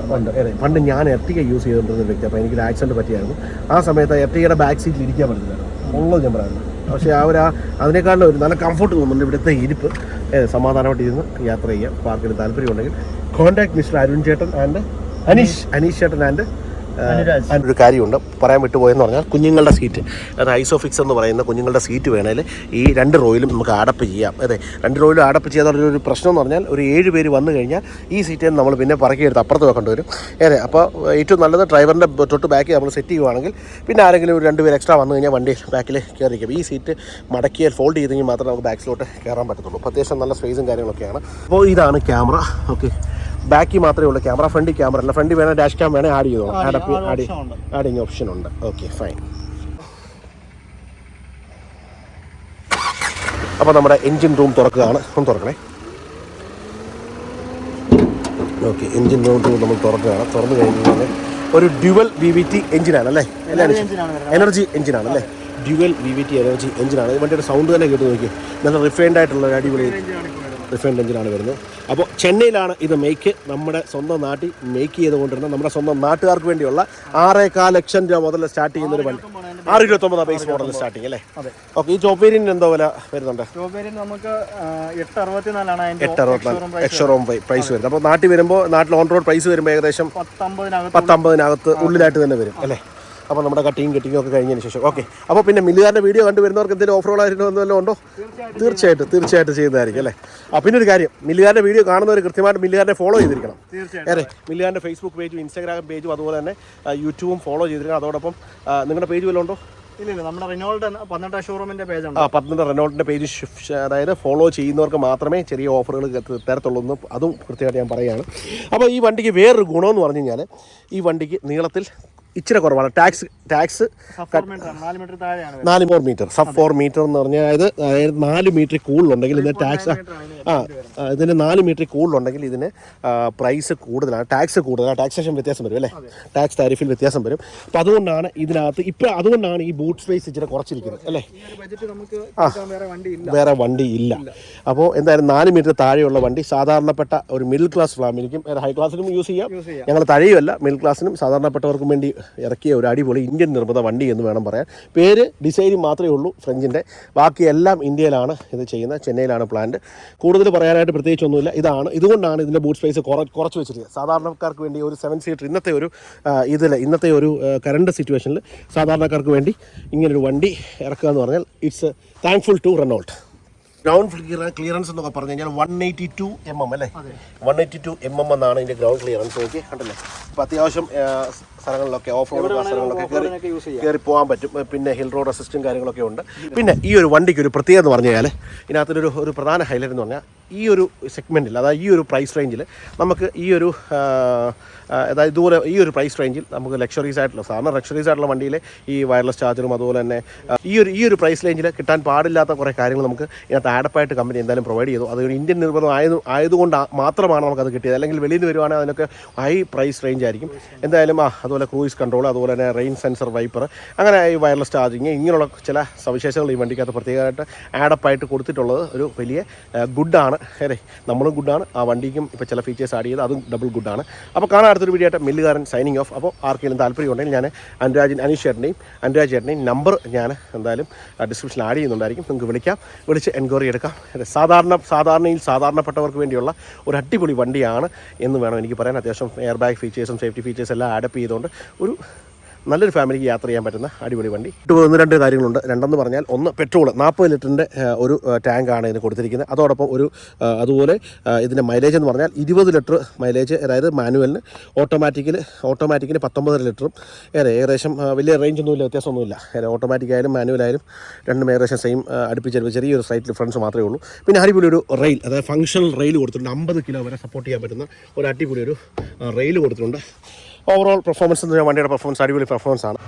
പണ്ട് ഞാൻ എർട്ടിക യൂസ് ചെയ്തുകൊണ്ടിരുന്ന വ്യക്തി അപ്പൊ എനിക്ക് ആക്സിഡന്റ് പറ്റിയായിരുന്നു. ആ സമയത്ത് എർട്ടികയുടെ ബാക്ക് സീറ്റിൽ ഇരിക്കാൻ പറ്റുന്നില്ലായിരുന്നു ഉള്ളത് ഞാൻ പറയുന്നത് പക്ഷേ ആ ഒരു അതിനേക്കാളും ഒരു നല്ല കംഫർട്ട് തോന്നുന്നുണ്ട് ഇവിടുത്തെ ഇരിപ്പ്. സമാധാനമായിട്ട് ഇരുന്ന് യാത്ര ചെയ്യാം. പാർക്കിന് താല്പര്യം ഉണ്ടെങ്കിൽ കോൺടാക്ട് മിസ്റ്റർ അരുൺ ചേട്ടൻ ആൻഡ് അനീഷ് അനീഷ് ചേട്ടൻ ആൻഡ്. ഒരു കാര്യമുണ്ട്. പറയാൻ വിട്ടുപോയെന്ന് പറഞ്ഞാൽ കുഞ്ഞുങ്ങളുടെ സീറ്റ് അതായത് ഐസോഫിക്സ് എന്ന് പറയുന്ന കുഞ്ഞുങ്ങളുടെ സീറ്റ് വേണേൽ ഈ രണ്ട് റോയിലും നമുക്ക് അടപ്പ് ചെയ്യാം. അതെ രണ്ട് റോയിലും അടപ്പ് ചെയ്യാതെ ഒരു പ്രശ്നം എന്ന് പറഞ്ഞാൽ ഒരു ഏഴ് പേര് വന്നു കഴിഞ്ഞാൽ ഈ സീറ്റിൽ നമ്മൾ പിന്നെ പറക്കിയെടുത്ത് അപ്പുറത്ത് വെക്കേണ്ടി വരും. അതെ അപ്പോൾ ഏറ്റവും നല്ലത് ഡ്രൈവറിന്റെ തൊട്ട് ബാക്കിൽ നമ്മൾ സെറ്റ് ചെയ്യുവാണെങ്കിൽ പിന്നെ ആരെങ്കിലും ഒരു രണ്ട് പേര് എക്സ്ട്രാ വന്നു കഴിഞ്ഞാൽ വണ്ടി ബാക്കിൽ കയറിയിരിക്കും ഈ സീറ്റ് മടക്കിയാൽ ഫോൾഡ് ചെയ്തെങ്കിൽ മാത്രമേ നമുക്ക് ബാക്ക് ബാക്കിലോട്ട് കയറാൻ പറ്റത്തുള്ളൂ. അപ്പോൾ അത്യാവശ്യം നല്ല സ്പേസും കാര്യങ്ങളൊക്കെയാണ്. അപ്പോൾ ഇതാണ് ക്യാമറ ഓക്കെ ബാക്കി മാത്രമേ ഉള്ളൂ ക്യാമറ. ഫ്രണ്ട് ക്യാമറ അല്ല ഫ്രണ്ട് വേണേൽ ഡാഷ് ക്യാം വേണേൽ ആഡ് ചെയ്തോളാം. ആഡ് ആഡ് ആഡിങ് ഓപ്ഷൻ ഉണ്ട്. Okay fine. അപ്പോൾ നമ്മുടെ എൻജിൻ റൂം തുറക്കുകയാണ്. ഒന്ന് തുറക്കണേ. ഓക്കെ എൻജിൻ റൂം റൂം നമ്മൾ തുറക്കുകയാണ്. തുറന്നു കഴിഞ്ഞാൽ ഒരു ഡ്യുവൽ വി വി ടി എഞ്ചിനാണ് അല്ലേ? എനർജി എഞ്ചിനാണ് അല്ലേ? Dual V V T energy എഞ്ചിനാണ് വണ്ടിയുടെ സൗണ്ട് തന്നെ കേട്ട് നോക്കി നല്ല റിഫൈൻഡ് ആയിട്ടുള്ള ഒരു അടിപൊളി റിഫൈൻഡ് എഞ്ചിനാണ് വരുന്നത്. അപ്പോൾ ചെന്നൈയിലാണ് ഇത് മേക്ക് നമ്മുടെ സ്വന്തം നാട്ടിൽ മേക്ക് ചെയ്തുകൊണ്ടിരുന്ന നമ്മുടെ സ്വന്തം നാട്ടുകാർക്ക് വേണ്ടിയുള്ള ആറേകാൽ ലക്ഷം രൂപ മുതൽ സ്റ്റാർട്ട് ചെയ്യുന്ന ഒരു വണ്ടി. ആറ് ഇരുപത്തൊമ്പത് ബേസ് മോഡൽ സ്റ്റാർട്ടിങ് അല്ലേ. ഓക്കെ ഈ ചോപ്പേരിന് എന്തോ വില വരുന്നുണ്ട്? നമുക്ക് എട്ട് അറുപത്തിനാലാണ് എക്സ്ട്രോം പ്രൈസ് വരുന്നത്. അപ്പോൾ നാട്ടിൽ വരുമ്പോൾ നാട്ടിൽ ഓൺ റോഡ് പ്രൈസ് വരുമ്പോൾ ഏകദേശം പത്തമ്പതിനകത്ത് ഉള്ളിലായിട്ട് തന്നെ വരും അല്ലേ? അപ്പോൾ നമ്മുടെ കട്ടിങ് കെട്ടിങ്ങും ഒക്കെ കഴിഞ്ഞതിന് ശേഷം. ഓക്കെ. അപ്പോൾ പിന്നെ മില്ലുകാരന്റെ വീഡിയോ കണ്ടു വരുന്നവർക്ക് എന്തെങ്കിലും ഓഫറുകളായിരുന്നു വല്ലതും ഉണ്ടോ? തീർച്ചയായിട്ടും. തീർച്ചയായിട്ടും ചെയ്യുന്നതായിരിക്കും അല്ലേ? ആ പിന്നെ ഒരു കാര്യം മില്ലുകാരന്റെ വീഡിയോ കാണുന്നവർ കൃത്യമായിട്ട് മില്ലുകാരനെ ഫോളോ ചെയ്തിരിക്കണം. തീർച്ചയായിട്ടും. അതെ മില്ലുകാരന്റെ ഫേസ്ബുക്ക് പേജും ഇൻസ്റ്റാഗ്രാം പേജും അതുപോലെ തന്നെ യൂട്യൂബും ഫോളോ ചെയ്തിരിക്കണം. അതോടൊപ്പം നിങ്ങളുടെ പേജ് വല്ലതും ഉണ്ടോ? നമ്മുടെ റിനോൾഡ് പന്ത്രണ്ടാം ഷോറൂമിന്റെ പേജ് ആ റെനോൾട്ടിന്റെ പേജ് അതായത് ഫോളോ ചെയ്യുന്നവർക്ക് മാത്രമേ ചെറിയ ഓഫറുകൾ തരത്തുള്ളൂ എന്ന് അതും കൃത്യമായിട്ട് ഞാൻ പറയുകയാണ് അപ്പോൾ ഈ വണ്ടിക്ക് വേറൊരു ഗുണമെന്ന് പറഞ്ഞു കഴിഞ്ഞാൽ ഈ വണ്ടിക്ക് നീളത്തിൽ ഇച്ചിരി കുറവാണ്. ടാക്സ് ടാക്സ് നാല് four metre sub four metre എന്ന് പറഞ്ഞാൽ അതായത് അതായത് നാല് മീറ്റർ കൂടുതലുണ്ടെങ്കിൽ ഇതിന് ടാക്സ് ആ ഇതിന് നാല് മീറ്റർ കൂടുതലുണ്ടെങ്കിൽ ഇതിന് പ്രൈസ് കൂടുതലാണ്. ടാക്സ് കൂടുതലാണ്. ടാക്സേഷൻ വ്യത്യാസം വരും അല്ലേ? ടാക്സ് താരിഫിൽ വ്യത്യാസം വരും. അപ്പോൾ അതുകൊണ്ടാണ് ഇതിനകത്ത് ഇപ്പം അതുകൊണ്ടാണ് ഈ ബൂട്ട് സ്പേസ് ഇച്ചിരി കുറച്ചിരിക്കുന്നത് അല്ലേ? ആ. വേറെ വണ്ടി ഇല്ല. അപ്പോൾ എന്തായാലും നാല് മീറ്റർ താഴെയുള്ള വണ്ടി സാധാരണപ്പെട്ട ഒരു മിഡിൽ ക്ലാസ് ഫാമിലിക്കും ഹൈ ക്ലാസ്സിനും യൂസ് ചെയ്യാം. യൂസ് ചെയ്യാം. ഞങ്ങൾ തഴയുമല്ല. മിഡിൽ ക്ലാസ്സിനും സാധാരണപ്പെട്ടവർക്കും വേണ്ടി ഇറക്കിയ ഒരു അടിപൊളി ഇന്ത്യൻ നിർമ്മിത വണ്ടി എന്ന് വേണം പറയാൻ. പേര് ഡിസൈനും മാത്രമേ ഉള്ളൂ ഫ്രഞ്ചിന്റെ ബാക്കിയെല്ലാം ഇന്ത്യയിലാണ് ഇത് ചെയ്യുന്നത്. ചെന്നൈയിലാണ് പ്ലാന്റ് കൂടുതൽ പറയാനായിട്ട് പ്രത്യേകിച്ചൊന്നുമില്ല. ഇതാണ്. ഇതുകൊണ്ടാണ് ഇതിന്റെ ബൂട്ട് സ്പേസ് കുറ കുറച്ച് വെച്ചിരിക്കുന്നത്. സാധാരണക്കാർക്ക് വേണ്ടി ഒരു സെവൻ സീറ്റർ ഇന്നത്തെ ഒരു ഇതിൽ ഇന്നത്തെ ഒരു കറണ്ട് സിറ്റുവേഷനിൽ സാധാരണക്കാർക്ക് വേണ്ടി ഇങ്ങനൊരു വണ്ടി ഇറക്കുക എന്ന് പറഞ്ഞാൽ it's thankful to Renault ground clearance എന്നൊക്കെ പറഞ്ഞു കഴിഞ്ഞാൽ one eighty two M M അല്ലേ? One eighty two M M എന്നാണ് ഇതിന്റെ ഗ്രൗണ്ട് ക്ലിയറൻസ് നോക്കി കണ്ടല്ലേ? അപ്പോൾ അത്യാവശ്യം സ്ഥലങ്ങളിലൊക്കെ ഓഫ് റോഡ് സ്ഥലങ്ങളിലൊക്കെ കയറി കയറി പോകാൻ പറ്റും. പിന്നെ ഹിൽ റോഡ് അസിസ്റ്റും കാര്യങ്ങളൊക്കെ ഉണ്ട്. പിന്നെ ഈ ഒരു വണ്ടിക്ക് ഒരു പ്രത്യേകത എന്ന് പറഞ്ഞു കഴിഞ്ഞാൽ ഇതിനകത്തൊരു ഒരു പ്രധാന ഹൈലൈറ്റ് എന്ന് പറഞ്ഞാൽ ഈ ഒരു സെഗ്മെന്റിൽ അതായത് ഈ ഒരു പ്രൈസ് റേഞ്ചിൽ നമുക്ക് ഈ ഒരു അതായത് ഇതുപോലെ ഈ ഒരു പ്രൈസ് റേഞ്ചിൽ നമുക്ക് ലക്ഷറീസ് ആയിട്ടുള്ള സാധാരണ ലക്ഷറീസ് ആയിട്ടുള്ള വണ്ടിയിൽ ഈ വയർലെസ് ചാർജറും അതുപോലെ തന്നെ ഈ ഒരു ഈ ഒരു പ്രൈസ് റേഞ്ചിൽ കിട്ടാൻ പാടില്ലാത്ത കുറേ കാര്യങ്ങൾ നമുക്ക് ഇതിനകത്ത് ആഡപ്പായിട്ട് കമ്പനി എന്തായാലും പ്രൊവൈഡ് ചെയ്തു. അത് ഇന്ത്യൻ നിർബന്ധം ആയത് ആയതുകൊണ്ട് മാത്രമാണ് നമുക്കത് കിട്ടിയത്. അല്ലെങ്കിൽ വെളിയിൽ നിന്ന് വരുവാണെങ്കിൽ അതിനൊക്കെ ഹൈ പ്രൈസ് റേഞ്ച് ആയിരിക്കും. എന്തായാലും ആ അതുപോലെ ക്രൂയിസ് കൺട്രോൾ അതുപോലെ തന്നെ റെയിൻ സെൻസർ വൈപ്പർ അങ്ങനെ ഈ വയർലെസ് ചാർജിങ് ഇങ്ങനെയുള്ള ചില സവിശേഷതകൾ ഈ വണ്ടിക്കകത്ത് പ്രത്യേകമായിട്ട് ആഡപ്പായിട്ട് കൊടുത്തിട്ടുള്ളത് ഒരു വലിയ ഗുഡാണ്. അല്ലേ നമ്മളും ഗുഡാണ്. ആ വണ്ടിക്കും ഇപ്പോൾ ചില ഫീച്ചേഴ്സ് ആഡ് ചെയ്ത് അതും ഡബിൾ ഗുഡാണ്. അപ്പോൾ കാണാൻ അടുത്തൊരു വീഡിയോ ആയിട്ട് മില്ലുകാരൻ സൈനിങ് ഓഫ് അപ്പോൾ ആർക്കെങ്കിലും താല്പര്യം ഉണ്ടെങ്കിൽ ഞാൻ അനുരാജൻ അനീഷ് ചേട്ടന്റെയും അനുരാജ് ചേട്ടന്റെയും നമ്പർ ഞാൻ എന്തായാലും ഡിസ്ക്രിപ്ഷനിൽ ആഡ് ചെയ്യുന്നുണ്ടായിരിക്കും. നിങ്ങൾക്ക് വിളിക്കാം വിളിച്ച് എൻക്വയറി എടുക്കാം. അതെ, സാധാരണ സാധാരണയിൽ സാധാരണപ്പെട്ടവർക്ക് വേണ്ടിയുള്ള ഒരു അടിപൊളി വണ്ടിയാണ് എന്ന് വേണം എനിക്ക് പറയാൻ. അത്യാവശ്യം എയർ ബാഗ് ഫീച്ചേഴ്സും സേഫ്റ്റി ഫീച്ചേഴ്സ് എല്ലാം ആഡപ്പ് ചെയ്തുകൊണ്ട് ഒരു നല്ലൊരു ഫാമിലിക്ക് യാത്ര ചെയ്യാൻ പറ്റുന്ന അടിപൊളി വണ്ടി. ഇട്ട് പോകുന്ന രണ്ട് കാര്യങ്ങളുണ്ട്. രണ്ടെന്ന് പറഞ്ഞാൽ ഒന്ന് പെട്രോൾ നാൽപ്പത് ലിറ്ററിന്റെ ഒരു ടാങ്കാണ് ഇതിന് കൊടുത്തിരിക്കുന്നത്. അതോടൊപ്പം ഒരു അതുപോലെ ഇതിന്റെ മൈലേജ് എന്ന് പറഞ്ഞാൽ ഇരുപത് ലിറ്റർ മൈലേജ് അതായത് മാനുവലിന് ഓട്ടോമാറ്റിക്കിൽ ഓട്ടോമാറ്റിക്കിന് പത്തൊമ്പതര ലിറ്ററും. ഏറെ ഏകദേശം വലിയ റേഞ്ച് ഒന്നുമില്ല വ്യത്യാസമൊന്നുമില്ല. ഏറെ ഓട്ടോമാറ്റിക് ആയാലും മാനുവൽ ആയാലും രണ്ടും ഏകദേശം സെയിം അടുപ്പിച്ചടുപ്പിച്ച് ചെറിയൊരു സൈറ്റ് ഡിഫറൻസ് മാത്രമേ ഉള്ളൂ. പിന്നെ അടിപൊളി ഒരു റെയിൽ അതായത് ഫങ്ഷണൽ റെയിൽ കൊടുത്തിട്ടുണ്ട്. അമ്പത് കിലോ വരെ സപ്പോർട്ട് ചെയ്യാൻ പറ്റുന്ന ഒരു അടിപൊളി ഒരു റെയിൽ കൊടുത്തിട്ടുണ്ട്. ഓവറോൾ പെർഫോമൻസ് എന്ന് വണ്ടിയുടെ പെർഫോമൻസ് അടിപൊളി പെർഫോമൻസ് ആണ്.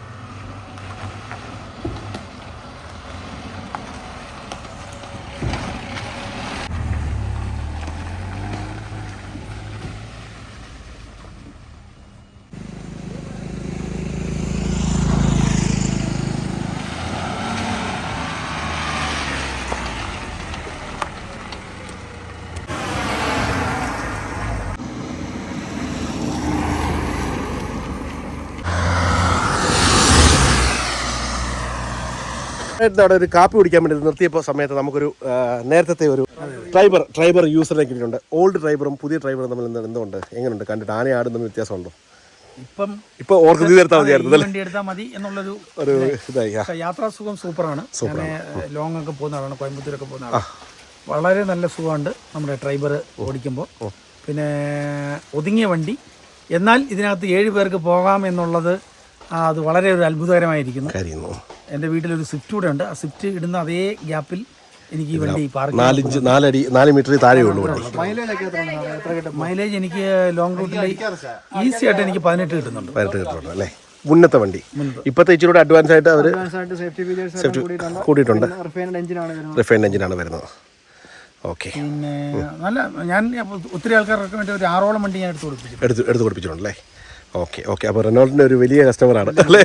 അവിടെ ഒരു കാപ്പി കുടിക്കാൻ വേണ്ടി നിർത്തിയപ്പോൾ സമയത്ത് നമുക്കൊരു നേരത്തെ ഒരു ട്രൈബർ ട്രൈബർ യൂസറിനെ കിട്ടിയിട്ടുണ്ട്. ഓൾഡ് ഡ്രൈവറും പുതിയ ഡ്രൈവറും തമ്മിൽ എന്ത് എന്തുകൊണ്ട് എങ്ങനെയുണ്ട്? കണ്ടിട്ട് ആന ആടും തമ്മിൽ വ്യത്യാസമുണ്ടോ? ഇപ്പം ഇപ്പൊ ഓർക്ക് തീർത്താൽ മതിയായിരുന്നു അല്ലേ? വണ്ടി എടുത്താൽ മതി എന്നുള്ളൊരു ഒരു ഇതായി യാത്രാ സുഖം സൂപ്പറാണ്. ലോങ് ഒക്കെ പോകുന്ന ആളാണ് കോയമ്പത്തൂരൊക്കെ പോകുന്ന ആളാണ്. വളരെ നല്ല സുഖമുണ്ട് നമ്മുടെ ഡ്രൈവർ ഓടിക്കുമ്പോൾ. പിന്നെ ഒതുങ്ങിയ വണ്ടി. എന്നാൽ ഇതിനകത്ത് ഏഴ് പേർക്ക് പോകാം എന്നുള്ളത് അത് വളരെ ഒരു അത്ഭുതകരമായിരിക്കുന്നു. എന്റെ വീട്ടിലൊരു സ്വിഫ്റ്റ് കൂടെ ഉണ്ട്. ആ സ്വിഫ്റ്റ് ഇടുന്ന അതേ ഗ്യാപ്പിൽ എനിക്ക് ഈ വണ്ടി പാർക്ക് നാലിഞ്ച് നാലടി നാല് മീറ്റർ താഴെ ഉള്ളൂ വണ്ടി. മൈലേജ് എനിക്ക് ലോങ് റൂട്ടിൽ ഈസി ആയിട്ട് എനിക്ക് പതിനെട്ട് കിട്ടുന്നുണ്ട്. പതിനെട്ട് കിട്ടുന്നുണ്ട് അല്ലേ? മുന്നത്തെ വണ്ടി. ഇപ്പോഴത്തെ ഇച്ചിരി കൂടെ അഡ്വാൻസ് ആയിട്ട് അവർ അഡ്വാൻസ് ആയിട്ട് സേഫ്റ്റി ഫീച്ചേഴ്സ് കൂടിയിട്ടുണ്ട്. കൂട്ടിയിട്ടുണ്ട് റിഫൈൻഡ് എഞ്ചിനാണ് വരുന്നത്. റിഫൈൻഡ് എഞ്ചിനാണ് വരുന്നത്. ഓക്കെ പിന്നെ നല്ല ഞാൻ ഒത്തിരി ആൾക്കാർക്ക് വേണ്ടി ഒരു ആറോളം വണ്ടി ഞാൻ എടുത്ത് കൊടുപ്പിച്ചു എടുത്ത് എടുത്ത് കൊടുപ്പിച്ചിട്ടുണ്ടല്ലേ ഓക്കെ ഓക്കെ അപ്പോൾ റെനോൾട്ടിന്റെ ഒരു വലിയ കസ്റ്റമറാണ് അല്ലേ?